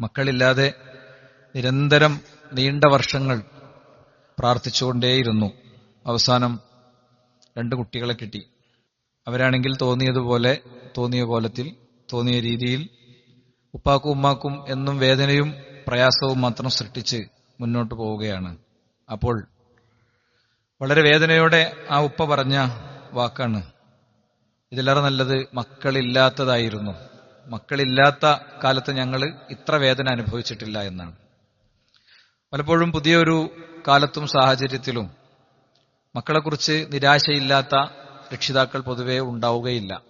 മക്കളില്ലാതെ നിരന്തരം നീണ്ട വർഷങ്ങൾ പ്രാർത്ഥിച്ചുകൊണ്ടേയിരുന്നു. അവസാനം രണ്ട് കുട്ടികളെ കിട്ടി. അവരാണെങ്കിൽ തോന്നിയതുപോലെ തോന്നിയ കോലത്തിൽ തോന്നിയ രീതിയിൽ ഉപ്പാക്കും ഉമ്മാക്കും എന്നും വേദനയും പ്രയാസവും മാത്രം സൃഷ്ടിച്ച് മുന്നോട്ട് പോവുകയാണ്. അപ്പോൾ വളരെ വേദനയോടെ ആ ഉപ്പ പറഞ്ഞ വാക്കാണ് ഇതിലേറെ നല്ലത് മക്കളില്ലാത്തതായിരുന്നു. മക്കളില്ലാത്ത കാലത്ത് ഞങ്ങൾ ഇത്ര വേദന അനുഭവിച്ചിട്ടില്ല എന്നാണ്. പലപ്പോഴും പുതിയൊരു കാലത്തും സാഹചര്യത്തിലും മക്കളെക്കുറിച്ച് നിരാശയില്ലാത്ത രക്ഷിതാക്കൾ പൊതുവെ ഉണ്ടാവുകയില്ല.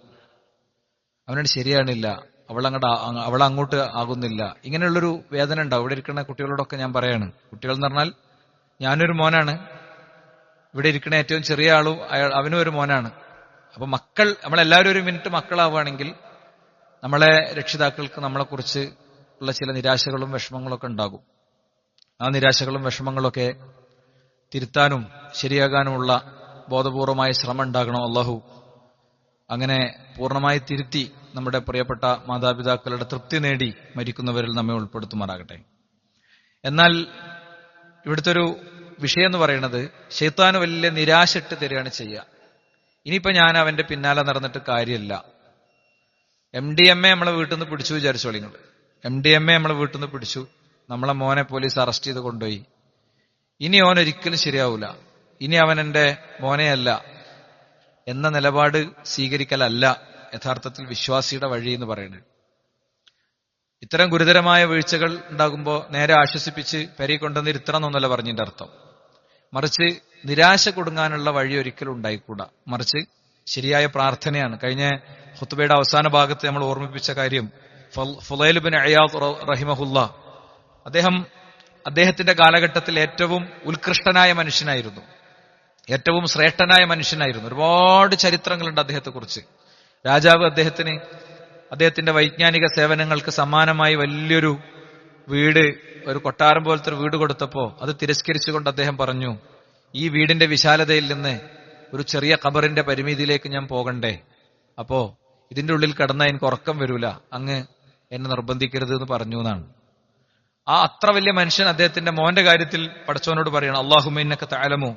അവനോട് ശരിയാണില്ല. അവൾ അങ്ങോട്ട് അവൾ അങ്ങോട്ട് ആകുന്നില്ല. ഇങ്ങനെയുള്ളൊരു വേദന ഉണ്ടാവും. ഇവിടെ ഇരിക്കുന്ന കുട്ടികളോടൊക്കെ ഞാൻ പറയാണ്. കുട്ടികൾ എന്ന് പറഞ്ഞാൽ ഞാനൊരു മോനാണ്. ഇവിടെ ഇരിക്കുന്ന ഏറ്റവും ചെറിയ ആളും അവനും ഒരു മോനാണ്. അപ്പൊ മക്കൾ നമ്മളെല്ലാവരും ഒരു മിനിറ്റ് മക്കളാവുകയാണെങ്കിൽ നമ്മളെ രക്ഷിതാക്കൾക്ക് നമ്മളെക്കുറിച്ച് ഉള്ള ചില നിരാശകളും വിഷമങ്ങളൊക്കെ ഉണ്ടാകും. ആ നിരാശകളും വിഷമങ്ങളൊക്കെ തിരുത്താനും ശരിയാകാനുമുള്ള ബോധപൂർവമായ ശ്രമം ഉണ്ടാകണം അള്ളാഹു. അങ്ങനെ പൂർണമായി തിരുത്തി നമ്മുടെ പ്രിയപ്പെട്ട മാതാപിതാക്കളുടെ തൃപ്തി നേടി മരിക്കുന്നവരിൽ നമ്മെ ഉൾപ്പെടുത്തുമാറാകട്ടെ. എന്നാൽ ഇവിടുത്തെ ഒരു വിഷയം എന്ന് പറയുന്നത് ശൈത്താന് വലിയ നിരാശ ഇട്ട് തരികയാണ് ചെയ്യുക. ഇനിയിപ്പോ ഞാൻ അവന്റെ പിന്നാലെ നടന്നിട്ട് കാര്യമില്ല. എം ഡി എം എ നമ്മളെ വീട്ടിൽ നിന്ന് പിടിച്ചു വിചാരിച്ചോളി നിങ്ങൾ എം ഡി എം എ നമ്മളെ വീട്ടിൽ നിന്ന് പിടിച്ചു. നമ്മളെ മോനെ പോലീസ് അറസ്റ്റ് ചെയ്ത് കൊണ്ടുപോയി. ഇനി അവൻ ഒരിക്കലും ശരിയാവൂല. ഇനി അവൻ എന്റെ മോനെയല്ല എന്ന നിലപാട് സ്വീകരിക്കലല്ല. യഥാർത്ഥത്തിൽ വിശ്വാസിയുടെ വഴി എന്ന് പറയുന്നത് ഇത്തരം ഗുരുതരമായ വീഴ്ചകൾ ഉണ്ടാകുമ്പോൾ നേരെ ആശ്വസിപ്പിച്ച് പെരി കൊണ്ടുവന്ന് ഇരുത്തണം എന്നല്ല പറഞ്ഞതിന്റെ അർത്ഥം. മറിച്ച് നിരാശ കൊടുങ്ങാനുള്ള വഴി ഒരിക്കലും ഉണ്ടായിക്കൂടാ. മറിച്ച് ശരിയായ പ്രാർത്ഥനയാണ്. കഴിഞ്ഞ ഹുത്തുബയുടെ അവസാന ഭാഗത്ത് നമ്മൾ ഓർമ്മിപ്പിച്ച കാര്യം ഫുലൈൽ ബിൻ അയാദ് റഹിമഹുല്ല. അദ്ദേഹം അദ്ദേഹത്തിന്റെ കാലഘട്ടത്തിൽ ഏറ്റവും ഉത്കൃഷ്ടനായ മനുഷ്യനായിരുന്നു. ഏറ്റവും ശ്രേഷ്ഠനായ മനുഷ്യനായിരുന്നു. ഒരുപാട് ചരിത്രങ്ങളുണ്ട് അദ്ദേഹത്തെക്കുറിച്ച്. രാജാവ് അദ്ദേഹത്തിന് അദ്ദേഹത്തിന്റെ വൈജ്ഞാനിക സേവനങ്ങൾക്ക് സമാനമായി വലിയൊരു വീട് ഒരു കൊട്ടാരം പോലത്തെ ഒരു വീട് കൊടുത്തപ്പോ അത് തിരസ്കരിച്ചുകൊണ്ട് അദ്ദേഹം പറഞ്ഞു ഈ വീടിന്റെ വിശാലതയിൽ നിന്ന് ഒരു ചെറിയ ഖബറിന്റെ പരിമിതിയിലേക്ക് ഞാൻ പോകണ്ടേ? അപ്പോ ഇതിന്റെ ഉള്ളിൽ കടന്ന എനിക്ക് ഉറക്കം വരൂല. അങ്ങ് എന്നെ നിർബന്ധിക്കരുത് എന്ന് പറഞ്ഞു എന്നാണ്. ആ അത്ര വലിയ മനുഷ്യൻ അദ്ദേഹത്തിന്റെ മോന്റെ കാര്യത്തിൽ പഠിച്ചവനോട് പറയണം അള്ളാഹുമിന്നൊക്കെ താലമോ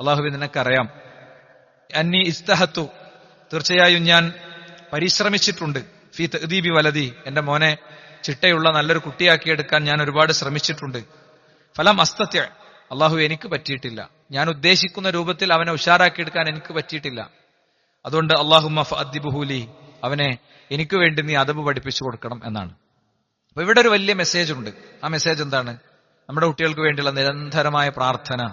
അള്ളാഹുബി നിനക്കറിയാം. അന്നി ഇസ്തഹത്തു. തീർച്ചയായും ഞാൻ പരിശ്രമിച്ചിട്ടുണ്ട്. ഫി തദീബി വലതി എന്റെ മോനെ ചിട്ടയുള്ള നല്ലൊരു കുട്ടിയാക്കിയെടുക്കാൻ ഞാൻ ഒരുപാട് ശ്രമിച്ചിട്ടുണ്ട്. ഫലം അസ്തത്യ. അള്ളാഹു എനിക്ക് പറ്റിയിട്ടില്ല. ഞാൻ ഉദ്ദേശിക്കുന്ന രൂപത്തിൽ അവനെ ഉഷാറാക്കി എടുക്കാൻ എനിക്ക് പറ്റിയിട്ടില്ല. അതുകൊണ്ട് അള്ളാഹുമ്മ ഫഅദ്ദിബുഹൂലി അവനെ എനിക്ക് വേണ്ടി നീ അതബ് പഠിപ്പിച്ചു കൊടുക്കണം എന്നാണ്. അപ്പൊ ഇവിടെ ഒരു വലിയ മെസ്സേജ് ഉണ്ട്. ആ മെസ്സേജ് എന്താണ്? നമ്മുടെ കുട്ടികൾക്ക് വേണ്ടിയുള്ള നിരന്തരമായ പ്രാർത്ഥന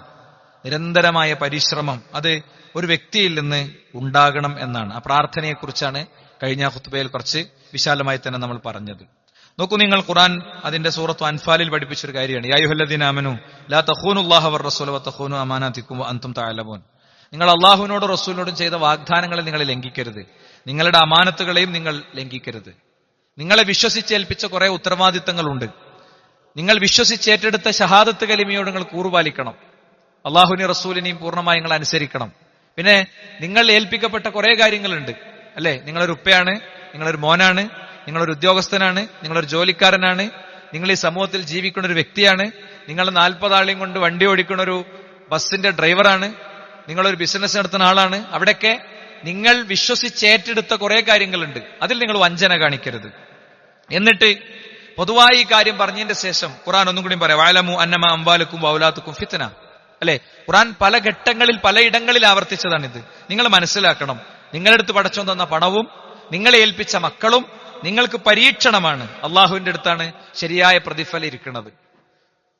നിരന്തരമായ പരിശ്രമം അത് ഒരു വ്യക്തിയിൽ നിന്ന് ഉണ്ടാകണം എന്നാണ്. ആ പ്രാർത്ഥനയെക്കുറിച്ചാണ് കഴിഞ്ഞ ഹുത്തുബയിൽ കുറച്ച് വിശാലമായി തന്നെ നമ്മൾ പറഞ്ഞത്. നോക്കൂ നിങ്ങൾ ഖുറാൻ അതിന്റെ സൂറത്ത് അൻഫാലിൽ പഠിപ്പിച്ചൊരു കാര്യമാണ്. യായുഹല്ലദീൻ അമനു ലാ തഖൂനുല്ലാഹ വർ റസൂല വ തഖൂനു അമാനാതിക്കും അൻതും തഅലമൂൻ. നിങ്ങൾ അള്ളാഹുവിനോടും റസൂലിനോടും ചെയ്ത വാഗ്ദാനങ്ങളെ നിങ്ങൾ ലംഘിക്കരുത്. നിങ്ങളുടെ അമാനത്തുകളെയും നിങ്ങൾ ലംഘിക്കരുത്. നിങ്ങളെ വിശ്വസിച്ചേൽപ്പിച്ച കുറെ ഉത്തരവാദിത്തങ്ങളുണ്ട്. നിങ്ങൾ വിശ്വസിച്ചേറ്റെടുത്ത ഷഹാദത്ത് കലിമയോട് നിങ്ങൾ കൂറുപാലിക്കണം. അള്ളാഹുവിനെയും റസൂലിനെയും പൂർണമായി നിങ്ങൾ അനുസരിക്കണം. പിന്നെ നിങ്ങൾ ഏൽപ്പിക്കപ്പെട്ട കുറെ കാര്യങ്ങളുണ്ട്. അല്ലെ? നിങ്ങളൊരു ഉപ്പയാണ് നിങ്ങളൊരു മോനാണ് നിങ്ങളൊരു ഉദ്യോഗസ്ഥനാണ് നിങ്ങളൊരു ജോലിക്കാരനാണ് നിങ്ങൾ ഈ സമൂഹത്തിൽ ജീവിക്കുന്ന ഒരു വ്യക്തിയാണ് നിങ്ങൾ നാൽപ്പതാളെയും കൊണ്ട് വണ്ടി ഓടിക്കുന്ന ഒരു ബസ്സിന്റെ ഡ്രൈവറാണ് നിങ്ങളൊരു ബിസിനസ് നടത്തുന്ന ആളാണ്. അവിടെയൊക്കെ നിങ്ങൾ വിശ്വസിച്ചേറ്റെടുത്ത കുറെ കാര്യങ്ങളുണ്ട്. അതിൽ നിങ്ങൾ വഞ്ചന കാണിക്കരുത്. എന്നിട്ട് പൊതുവായി ഈ കാര്യം പറഞ്ഞതിന്റെ ശേഷം ഖുറാൻ ഒന്നും കൂടി പറയാം. വാലമു അന്നമ അമ്പാലക്കും വൗലാത്തുക്കും ഫിത്തന അല്ലെ? ഖുറാൻ പല ഘട്ടങ്ങളിൽ പലയിടങ്ങളിൽ ആവർത്തിച്ചതാണിത്. നിങ്ങൾ മനസ്സിലാക്കണം. നിങ്ങളെടുത്ത് പടച്ചു തന്ന പണവും നിങ്ങളെ ഏൽപ്പിച്ച മക്കളും നിങ്ങൾക്ക് പരീക്ഷണമാണ്. അള്ളാഹുവിന്റെ അടുത്താണ് ശരിയായ പ്രതിഫലം ഇരിക്കുന്നത്.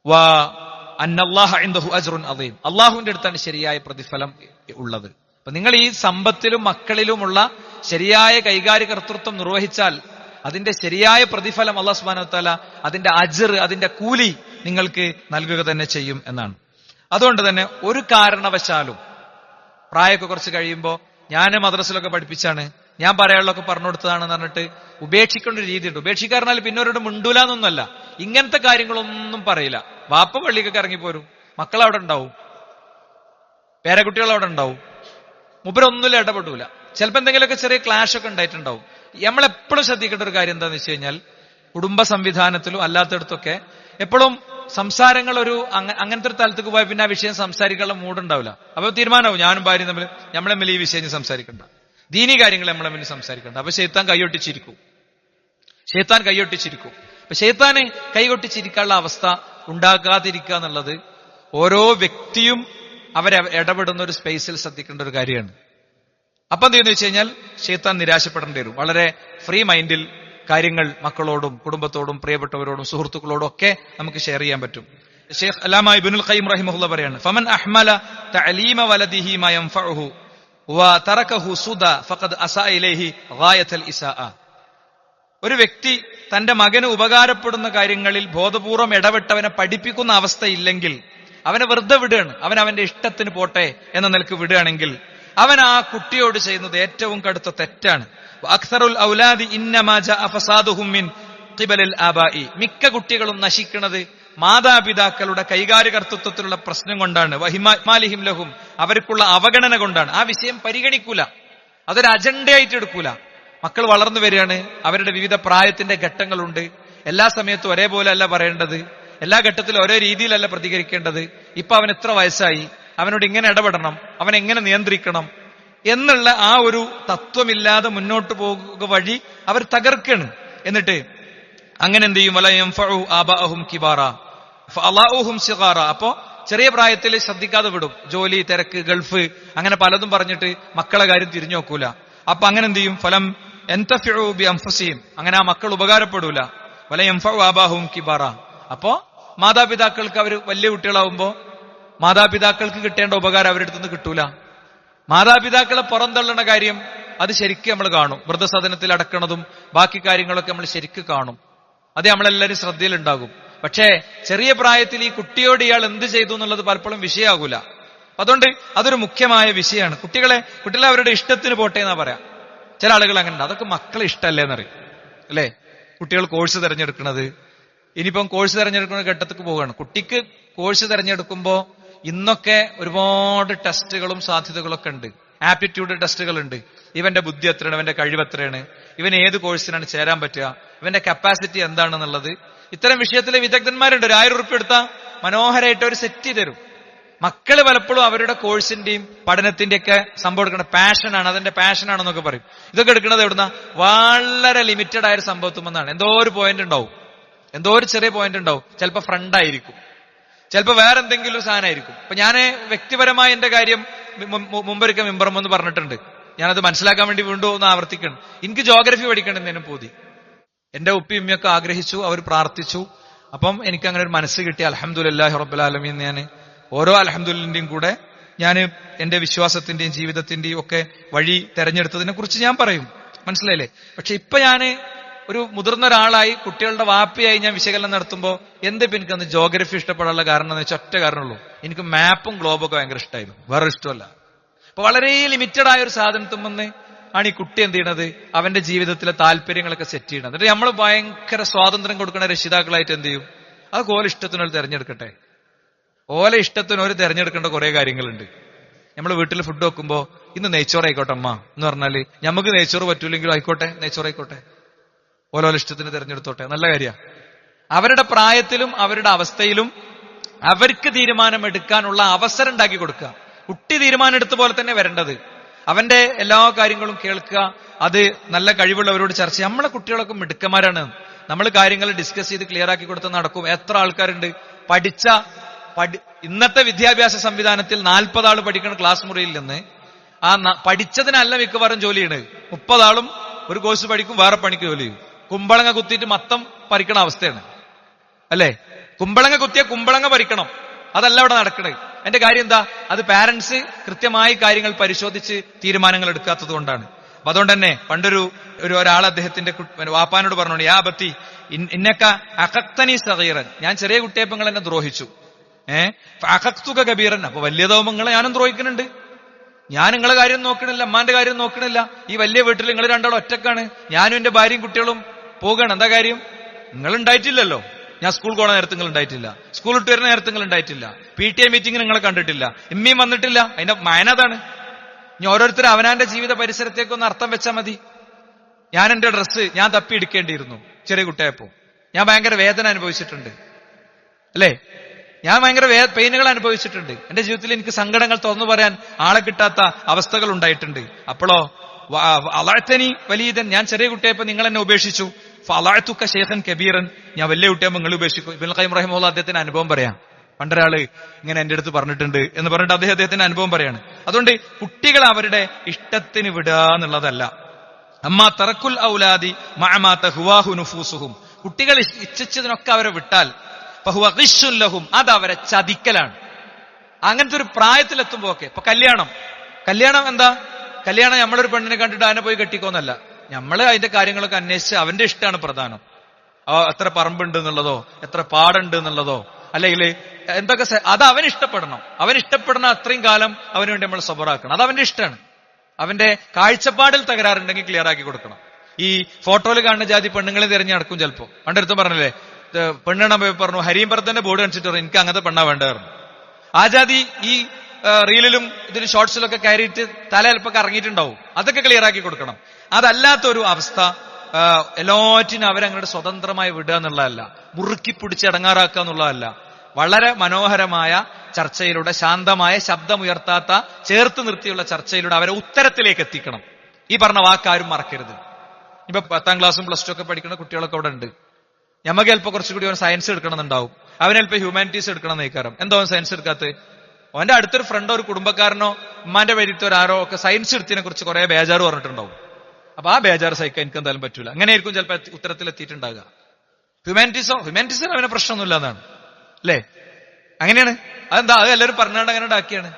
വാ അള്ളീം അള്ളാഹുവിന്റെ അടുത്താണ് ശരിയായ പ്രതിഫലം ഉള്ളത്. അപ്പൊ നിങ്ങൾ ഈ സമ്പത്തിലും മക്കളിലുമുള്ള ശരിയായ കൈകാര്യ കർത്തൃത്വം നിർവഹിച്ചാൽ അതിന്റെ ശരിയായ പ്രതിഫലം അള്ളാഹ് സുബാനോ താല അതിന്റെ അജർ അതിന്റെ കൂലി നിങ്ങൾക്ക് നൽകുക തന്നെ ചെയ്യും എന്നാണ്. അതുകൊണ്ട് തന്നെ ഒരു കാരണവശാലും പ്രായമൊക്കെ കുറച്ച് കഴിയുമ്പോൾ ഞാൻ മദ്രസിലൊക്കെ പഠിപ്പിച്ചാണ് ഞാൻ പറയാനുള്ളതൊക്കെ പറഞ്ഞു കൊടുത്തതാണെന്ന് പറഞ്ഞിട്ട് ഉപേക്ഷിക്കേണ്ട ഒരു രീതിയുണ്ട്. ഉപേക്ഷിക്കാറിനാൽ പിന്നെ അവരോട് മിണ്ടൂല എന്നൊന്നുമല്ല ഇങ്ങനത്തെ കാര്യങ്ങളൊന്നും പറയില്ല. വാപ്പ പള്ളിക്കൊക്കെ ഇറങ്ങിപ്പോരും. മക്കൾ അവിടെ ഉണ്ടാവും. പേരക്കുട്ടികൾ അവിടെ ഉണ്ടാവും. മുബരൊന്നുമില്ല ഇടപെടൂല. ചിലപ്പോൾ എന്തെങ്കിലുമൊക്കെ ചെറിയ ക്ലാഷ് ഒക്കെ ഉണ്ടായിട്ടുണ്ടാവും. നമ്മളെപ്പോഴും ശ്രദ്ധിക്കേണ്ട ഒരു കാര്യം എന്താണെന്ന് വെച്ച് കഴിഞ്ഞാൽ കുടുംബ സംവിധാനത്തിലും അല്ലാത്തടത്തൊക്കെ എപ്പോഴും സംസാരങ്ങൾ ഒരു അങ്ങ- അങ്ങനത്തെ ഒരു തലത്തേക്ക് പോയാൽ പിന്നെ ആ വിഷയം സംസാരിക്കാനുള്ള മൂടുണ്ടാവില്ല അപ്പൊ തീരുമാനമാവും. ഞാനും ഭാര്യയും തമ്മിൽ നമ്മളെ തമ്മിൽ ഈ വിഷയം സംസാരിക്കണ്ട. ദീനി കാര്യങ്ങൾ നമ്മളെ തമ്മിൽ സംസാരിക്കണ്ട അപ്പൊ ശൈത്താൻ കൈയൊട്ടിച്ചിരിക്കും. ഷെയ്ത്താൻ കൈയൊട്ടിച്ചിരിക്കും. അപ്പൊ ഷെയ്ത്താന് കൈകൊട്ടിച്ചിരിക്കാനുള്ള അവസ്ഥ ഉണ്ടാകാതിരിക്കുക എന്നുള്ളത് ഓരോ വ്യക്തിയും അവരെ ഇടപെടുന്ന ഒരു സ്പേസിൽ ശ്രദ്ധിക്കേണ്ട ഒരു കാര്യമാണ്. അപ്പൊ എന്ത് ചെയ്യുന്നു വെച്ച് കഴിഞ്ഞാൽ ഷെയ്ത്താൻ നിരാശപ്പെടേണ്ടി വരും. വളരെ ഫ്രീ മൈൻഡിൽ കാര്യങ്ങൾ മക്കളോടും കുടുംബത്തോടും പ്രിയപ്പെട്ടവരോടും സുഹൃത്തുക്കളോടും ഒക്കെ നമുക്ക് ഷെയർ ചെയ്യാൻ പറ്റും. ഷെയ്ഖ് അലാമ ഇബ്നുൽ ഖയ്യിം റഹിമഹുല്ല പറയാണ് ഫമൻ അഹ്മല തഅലീമ വലദിഹി യൻഫഉഹു ഒരു വ്യക്തി തന്റെ മകന് ഉപകാരപ്പെടുന്ന കാര്യങ്ങളിൽ ബോധപൂർവം ഇടപെട്ടവനെ പഠിപ്പിക്കുന്ന അവസ്ഥയില്ലെങ്കിൽ അവനെ വെറുതെ വിടുകയാണ്. അവൻ അവന്റെ ഇഷ്ടത്തിന് പോട്ടെ എന്ന നിലയ്ക്ക് വിടുകയാണെങ്കിൽ അവൻ ആ കുട്ടിയോട് ചെയ്യുന്നത് ഏറ്റവും കടുത്ത തെറ്റാണ്. അക്സറുൽ ഔലാദി ഇന്നമാ ജാഅ ഫസാദുഹും മിൻ മിക്ക കുട്ടികളും നശിക്കുന്നത് മാതാപിതാക്കളുടെ കൈകാര്യകർത്തൃത്വത്തിലുള്ള പ്രശ്നം കൊണ്ടാണ്. വഹിമാലിഹിം ലഹും. അവർക്കുള്ള അവഗണന കൊണ്ടാണ്. ആ വിഷയം പരിഗണിക്കൂല. അതൊരു അജണ്ടയായിട്ട് എടുക്കൂല. മക്കൾ വളർന്നു വരികയാണ്. അവരുടെ വിവിധ പ്രായത്തിന്റെ ഘട്ടങ്ങളുണ്ട്. എല്ലാ സമയത്തും ഒരേപോലെ അല്ല പറയേണ്ടത്. എല്ലാ ഘട്ടത്തിലും ഒരേ രീതിയിലല്ല പ്രതികരിക്കേണ്ടത്. ഇപ്പൊ അവൻ എത്ര വയസ്സായി? അവനോട് ഇങ്ങനെ ഇടപെടണം. അവൻ എങ്ങനെ നിയന്ത്രിക്കണം? എന്നുള്ള ആ ഒരു തത്വമില്ലാതെ മുന്നോട്ട് പോകുക വഴി അവർ തകർക്കാണ് എന്നിട്ട് അങ്ങനെ എന്ത് ചെയ്യും? വലയം ഫഴു ആബാഹും കിബാറ. ഫഅലാഉഹും സിഗാറ. അപ്പോ ചെറിയ പ്രായത്തിൽ ശ്രദ്ധിക്കാതെ വിടും. ജോലി തിരക്ക് ഗൾഫ് അങ്ങനെ പലതും പറഞ്ഞിട്ട് മക്കളെ കാര്യം തിരിഞ്ഞു നോക്കൂല. അപ്പൊ അങ്ങനെ എന്ത് ചെയ്യും? ഫലം എന്തഫിയും ബി അങ്ങനെ ആ മക്കൾ ഉപകാരപ്പെടൂല. വല ഫഴു ആബാഹും കിബാറ. അപ്പോ മാതാപിതാക്കൾക്ക് അവർ വലിയ കുട്ടികളാവുമ്പോ മാതാപിതാക്കൾക്ക് കിട്ടേണ്ട ഉപകാരം അവരുടെ അടുത്തുനിന്ന് കിട്ടൂല. മാതാപിതാക്കളെ പുറന്തള്ളണ കാര്യം അത് ശരിക്കും നമ്മൾ കാണും. വൃദ്ധസദനത്തിൽ അടക്കണതും ബാക്കി കാര്യങ്ങളൊക്കെ നമ്മൾ ശരിക്കും കാണും. അത് നമ്മളെല്ലാവരും ശ്രദ്ധയിലുണ്ടാകും. പക്ഷേ ചെറിയ പ്രായത്തിൽ ഈ കുട്ടിയോട് ഇയാൾ എന്ത് ചെയ്തു എന്നുള്ളത് പലപ്പോഴും വിഷയമാകൂല. അതുകൊണ്ട് അതൊരു മുഖ്യമായ വിഷയമാണ്. കുട്ടികളെ കുട്ടികളെ അവരുടെ ഇഷ്ടത്തിന് പോട്ടെ എന്നാ പറയാം. ചില ആളുകൾ അങ്ങനെ ഉണ്ട് അതൊക്കെ മക്കളെ ഇഷ്ടമല്ലേ എന്നറിയും അല്ലേ? കുട്ടികൾ കോഴ്സ് തിരഞ്ഞെടുക്കുന്നത് ഇനിയിപ്പം കോഴ്സ് തിരഞ്ഞെടുക്കുന്ന ഘട്ടത്തേക്ക് പോവുകയാണ്. കുട്ടിക്ക് കോഴ്സ് തിരഞ്ഞെടുക്കുമ്പോൾ ഇന്നൊക്കെ ഒരുപാട് ടെസ്റ്റുകളും സാധ്യതകളൊക്കെ ഉണ്ട്. ആപ്റ്റിറ്റ്യൂഡ് ടെസ്റ്റുകൾ ഉണ്ട് ഇവന്റെ ബുദ്ധി എത്രയാണ് ഇവന്റെ കഴിവ് എത്രയാണ്? ഇവൻ ഏത് കോഴ്സിനാണ് ചേരാൻ പറ്റുക? ഇവന്റെ കപ്പാസിറ്റി എന്താണെന്നുള്ളത്? ഇത്തരം വിഷയത്തിലെ വിദഗ്ധന്മാരുണ്ട്. ഒരു ആയിരം ഉറുപ്പ് എടുത്താൽ മനോഹരമായിട്ട് ഒരു സെറ്റ് ചെയ്ത് തരും. മക്കൾ പലപ്പോഴും അവരുടെ കോഴ്സിന്റെയും പഠനത്തിന്റെ ഒക്കെ സംഭവം എടുക്കുന്ന പാഷനാണ് അതിന്റെ പാഷനാണെന്നൊക്കെ പറയും. ഇതൊക്കെ എടുക്കുന്നത് എവിടുന്ന? വളരെ ലിമിറ്റഡ് ആയ ഒരു സംഭവത്തുമെന്നാണ് എന്തോ ഒരു പോയിന്റ് ഉണ്ടാവും. എന്തോ ഒരു ചെറിയ പോയിന്റ് ഉണ്ടാവും. ചിലപ്പോൾ ഫ്രണ്ട് ആയിരിക്കും. ചിലപ്പോൾ വേറെ എന്തെങ്കിലും ഒരു സാധനമായിരിക്കും. ഇപ്പൊ ഞാൻ വ്യക്തിപരമായ എന്റെ കാര്യം മുമ്പൊരിക്കൽ മെമ്പറം എന്ന് പറഞ്ഞിട്ടുണ്ട്. ഞാനത് മനസ്സിലാക്കാൻ വേണ്ടി വീണ്ടും ഒന്ന് ആവർത്തിക്കണം എനിക്ക് ജോഗ്രഫി പഠിക്കണമെന്നതിനും പോതി. എന്റെ ഉപ്പി ഉമ്മയൊക്കെ ആഗ്രഹിച്ചു അവർ പ്രാർത്ഥിച്ചു. അപ്പം എനിക്ക് അങ്ങനെ ഒരു മനസ്സ് കിട്ടി. അലഹമുല്ലാഹി റബ്ബുലാലമീൻ ഞാൻ ഓരോ അലഹമുല്ലിന്റെയും കൂടെ ഞാൻ എന്റെ വിശ്വാസത്തിന്റെയും ജീവിതത്തിന്റെയും ഒക്കെ വഴി തെരഞ്ഞെടുത്തതിനെ കുറിച്ച് ഞാൻ പറയും. മനസ്സിലായില്ലേ? പക്ഷെ ഇപ്പൊ ഞാൻ ഒരു മുതിർന്ന ഒരാളായി കുട്ടികളുടെ വാപ്പിയായി ഞാൻ വിശകലനം നടത്തുമ്പോൾ എന്ത് ഇപ്പൊ എനിക്കന്ന് ജോഗ്രഫി ഇഷ്ടപ്പെടാനുള്ള കാരണം എന്ന് വെച്ചാൽ ഒറ്റ കാരണമുള്ളൂ എനിക്ക് മാപ്പും ഗ്ലോബൊക്കെ ഭയങ്കര ഇഷ്ടമായിരുന്നു വേറെ ഇഷ്ടമല്ല. അപ്പൊ വളരെ ലിമിറ്റഡ് ആയ ഒരു സാധനത്തുമെന്ന് ആണ് ഈ കുട്ടി എന്ത് ചെയ്യണത്? അവന്റെ ജീവിതത്തിലെ താല്പര്യങ്ങളൊക്കെ സെറ്റ് ചെയ്യണം എന്നിട്ട് നമ്മൾ ഭയങ്കര സ്വാതന്ത്ര്യം കൊടുക്കുന്ന രക്ഷിതാക്കളായിട്ട് എന്ത് ചെയ്യും? അത് ഓല ഇഷ്ടത്തിനൊരു തിരഞ്ഞെടുക്കട്ടെ. ഓല ഇഷ്ടത്തിന് ഒരു തെരഞ്ഞെടുക്കേണ്ട കുറെ കാര്യങ്ങളുണ്ട്. നമ്മൾ വീട്ടിൽ ഫുഡ് വെക്കുമ്പോ ഇന്ന് നെയ്ച്ചോറ് ആയിക്കോട്ടെ അമ്മ. എന്ന് പറഞ്ഞാൽ നമുക്ക് നെയ്ച്ചോറ് പറ്റൂലെങ്കിലും ആയിക്കോട്ടെ നെയ്ച്ചോറ് ആയിക്കോട്ടെ. ഓരോരോ ഇഷ്ടത്തിന് തെരഞ്ഞെടുത്തോട്ടെ. നല്ല കാര്യമാണ് അവരുടെ പ്രായത്തിലും അവരുടെ അവസ്ഥയിലും അവർക്ക് തീരുമാനമെടുക്കാനുള്ള അവസരം ഉണ്ടാക്കി കൊടുക്കുക. കുട്ടി തീരുമാനമെടുത്ത പോലെ തന്നെ വരേണ്ടത്. അവന്റെ എല്ലാ കാര്യങ്ങളും കേൾക്കുക അത് നല്ല കഴിവുള്ളവരോട് ചർച്ച നമ്മളെ കുട്ടികളൊക്കെ മിടുക്കന്മാരാണ്. നമ്മൾ കാര്യങ്ങൾ ഡിസ്കസ് ചെയ്ത് ക്ലിയർ ആക്കി കൊടുത്ത് നടക്കും. എത്ര ആൾക്കാരുണ്ട്? പഠിച്ച പഠി ഇന്നത്തെ വിദ്യാഭ്യാസ സംവിധാനത്തിൽ നാൽപ്പത് ആൾ പഠിക്കണം ക്ലാസ് മുറിയിൽ നിന്ന് ആ പഠിച്ചതിനല്ല മിക്കവാറും ജോലിയാണ് മുപ്പതാളും ഒരു കോഴ്സ് പഠിക്കും വേറെ പണിക്ക് ജോലി ചെയ്യും. കുമ്പളങ്ങ കുത്തിയിട്ട് മത്തം പറിക്കണ അവസ്ഥയാണ്. അല്ലേ? കുമ്പളങ്ങ കുത്തിയ കുമ്പളങ്ങ പറിക്കണം. അതല്ല അവിടെ നടക്കണത് എന്റെ കാര്യം എന്താ? അത് പാരന്റ്സ് കൃത്യമായി കാര്യങ്ങൾ പരിശോധിച്ച് തീരുമാനങ്ങൾ എടുക്കാത്തത് കൊണ്ടാണ്. അപ്പൊ അതുകൊണ്ട് തന്നെ പണ്ടൊരു ഒരു ഒരാൾ അദ്ദേഹത്തിന്റെ വാപ്പാനോട് പറഞ്ഞോണ്ട് യാ ബത്തി ഇന്നക്ക അകക്തനി സഹീറൻ ഞാൻ ചെറിയ കുട്ടിയപ്പങ്ങൾ എന്നെ ദ്രോഹിച്ചു. ഏഹ് അകക്തുക കബീറൻ അപ്പൊ വലിയ ദോമങ്ങളെ ഞാനും ദ്രോഹിക്കുന്നുണ്ട്. ഞാൻ നിങ്ങളെ കാര്യം നോക്കണില്ല അമ്മാന്റെ കാര്യം നോക്കണില്ല. ഈ വലിയ വീട്ടിൽ നിങ്ങൾ രണ്ടാളും ഒറ്റക്കാണ്. ഞാനും എന്റെ ഭാര്യയും കുട്ടികളും പോകണം. എന്താ കാര്യം? നിങ്ങൾ ഉണ്ടായിട്ടില്ലല്ലോ ഞാൻ സ്കൂൾ പോണ നേരത്ത് നിങ്ങൾ ഉണ്ടായിട്ടില്ല. സ്കൂൾ ഇട്ട് വരുന്ന നേരത്ത് നിങ്ങൾ ഉണ്ടായിട്ടില്ല. പി ടി എ മീറ്റിംഗ് നിങ്ങളെ കണ്ടിട്ടില്ല. എമ്മിയും വന്നിട്ടില്ല. അതിന്റെ മായനതാണ് ഇനി ഓരോരുത്തരും അവനാന്റെ ജീവിത പരിസരത്തേക്കൊന്ന് അർത്ഥം വെച്ചാൽ മതി. ഞാൻ എന്റെ ഡ്രസ്സ് ഞാൻ തപ്പി എടുക്കേണ്ടിയിരുന്നു ചെറിയ കുട്ടിയായപ്പോ. ഞാൻ ഭയങ്കര വേദന അനുഭവിച്ചിട്ടുണ്ട്. അല്ലേ? ഞാൻ ഭയങ്കര പെയിനുകൾ അനുഭവിച്ചിട്ടുണ്ട്. എന്റെ ജീവിതത്തിൽ എനിക്ക് സങ്കടങ്ങൾ തുറന്നു പറയാൻ ആളെ കിട്ടാത്ത അവസ്ഥകൾ ഉണ്ടായിട്ടുണ്ട്. അപ്പോഴോ അളഴത്തനി വലിയതൻ ഞാൻ ചെറിയ കുട്ടിയായപ്പോ നിങ്ങൾ എന്നെ ഉപേക്ഷിച്ചു. അളഴത്തുക്ക ശേഖൻ കബീറൻ. ഞാൻ വലിയ കുട്ടിയാകുമ്പോൾ നിങ്ങൾ ഉപേക്ഷിക്കും. ഇബിൻ ഖൈം റഹിമുള്ള അദ്ദേഹത്തിന്റെ അനുഭവം പറയാം. പണ്ടൊരാൾ ഇങ്ങനെ എന്റെ അടുത്ത് പറഞ്ഞിട്ടുണ്ട് എന്ന് പറഞ്ഞിട്ട് അദ്ദേഹം അദ്ദേഹത്തിന്റെ അനുഭവം പറയാണ്. അതുകൊണ്ട് കുട്ടികൾ അവരുടെ ഇഷ്ടത്തിന് വിടുക എന്നുള്ളതല്ല. അമ്മ തറക്കുൽ ഔലാദി മാമാത്ത ഹുവാഹു നുഫൂസുഹും. കുട്ടികൾ ഇച്ഛിച്ചതിനൊക്കെ അവരെ വിട്ടാൽ ലഹും. അത് അവരെ ചതിക്കലാണ്. അങ്ങനത്തെ ഒരു പ്രായത്തിലെത്തുമ്പോ ഒക്കെ ഇപ്പൊ കല്യാണം. കല്യാണം എന്താ? കല്യാണം നമ്മളൊരു പെണ്ണിനെ കണ്ടിട്ട് അതിനെ പോയി കെട്ടിക്കോന്നല്ല. നമ്മൾ അതിന്റെ കാര്യങ്ങളൊക്കെ അന്വേഷിച്ച് അവന്റെ ഇഷ്ടമാണ് പ്രധാനം. എത്ര പറമ്പുണ്ട് എന്നുള്ളതോ എത്ര പാടുണ്ട് എന്നുള്ളതോ അല്ലെങ്കിൽ എന്തൊക്കെ അത് അവൻ ഇഷ്ടപ്പെടണം. അവൻ ഇഷ്ടപ്പെടുന്ന അത്രയും കാലം അവന് വേണ്ടി നമ്മൾ സബറാക്കണം. അത് അവന്റെ ഇഷ്ടമാണ്. അവന്റെ കാഴ്ചപ്പാടിൽ തകരാറുണ്ടെങ്കിൽ ക്ലിയർ ആക്കി കൊടുക്കണം. ഈ ഫോട്ടോയിൽ കാണുന്ന ജാതി പെണ്ണുങ്ങളെ തിരഞ്ഞു നടക്കും ചിലപ്പോ. പണ്ടെടുത്തും പറഞ്ഞില്ലേ പോയി പറഞ്ഞു ഹരിയും ഭരതന്റെ ബോർഡ് കാണിച്ചിട്ട് പറഞ്ഞു എനിക്ക് അങ്ങനത്തെ പെണ്ണാ വേണ്ടായിരുന്നു ആ ജാതി ഈ റീലിലും ഇതിലും ഷോർട്സിലൊക്കെ കയറിയിട്ട് തല അല്പൊക്കെ ഇറങ്ങിയിട്ടുണ്ടാവും അതൊക്കെ ക്ലിയർ ആക്കി കൊടുക്കണം. അതല്ലാത്തൊരു അവസ്ഥ എല്ലാറ്റിനും അവരങ്ങളുടെ സ്വതന്ത്രമായി വിടുക എന്നുള്ളതല്ല. മുറുക്കി പിടിച്ച് ഇടങ്ങാറാക്കുക എന്നുള്ളതല്ല. വളരെ മനോഹരമായ ചർച്ചയിലൂടെ ശാന്തമായ ശബ്ദമുയർത്താത്ത ചേർത്ത് നിർത്തിയുള്ള ചർച്ചയിലൂടെ അവരെ ഉത്തരത്തിലേക്ക് എത്തിക്കണം. ഈ പറഞ്ഞ വാക്കാരും മറക്കരുത്. ഇപ്പൊ പത്താം ക്ലാസ്സും പ്ലസ് ടു ഒക്കെ പഠിക്കുന്ന കുട്ടികളൊക്കെ അവിടെ ഉണ്ട്. ഞമ്മക്ക് ചിലപ്പോൾ കുറച്ചുകൂടി അവൻ സയൻസ് എടുക്കണമെന്നുണ്ടാവും. അവൻ ചിലപ്പോൾ ഹ്യൂമാനിറ്റീസ് എടുക്കണം നയിക്കാരം എന്തോ സയൻസ് എടുക്കാത്ത? അവന്റെ അടുത്തൊരു ഫ്രണ്ടോ ഒരു കുടുംബക്കാരനോ ഉമ്മാന്റെ പേരിത്തെ ഒക്കെ സയൻസ് എടുത്തതിനെ കുറിച്ച് കുറെ ബേജാറ് പറഞ്ഞിട്ടുണ്ടാവും. അപ്പൊ ആ ബേജാറ് സഹിക്കാൻ എനിക്ക് എന്തായാലും പറ്റൂല. അങ്ങനെയായിരിക്കും ചിലപ്പോൾ ഉത്തരത്തിലെത്തിയിട്ടുണ്ടാകുക ഹ്യൂമാനിറ്റീസോ ഹ്യൂമാനിറ്റീസിന് അവനെ പ്രശ്നമൊന്നുമില്ല എന്നാണ്. അല്ലേ? അങ്ങനെയാണ്. അതെന്താ? അത് എല്ലാവരും പറഞ്ഞാണ്ട് അങ്ങനെ ഉണ്ടാക്കിയാണ്.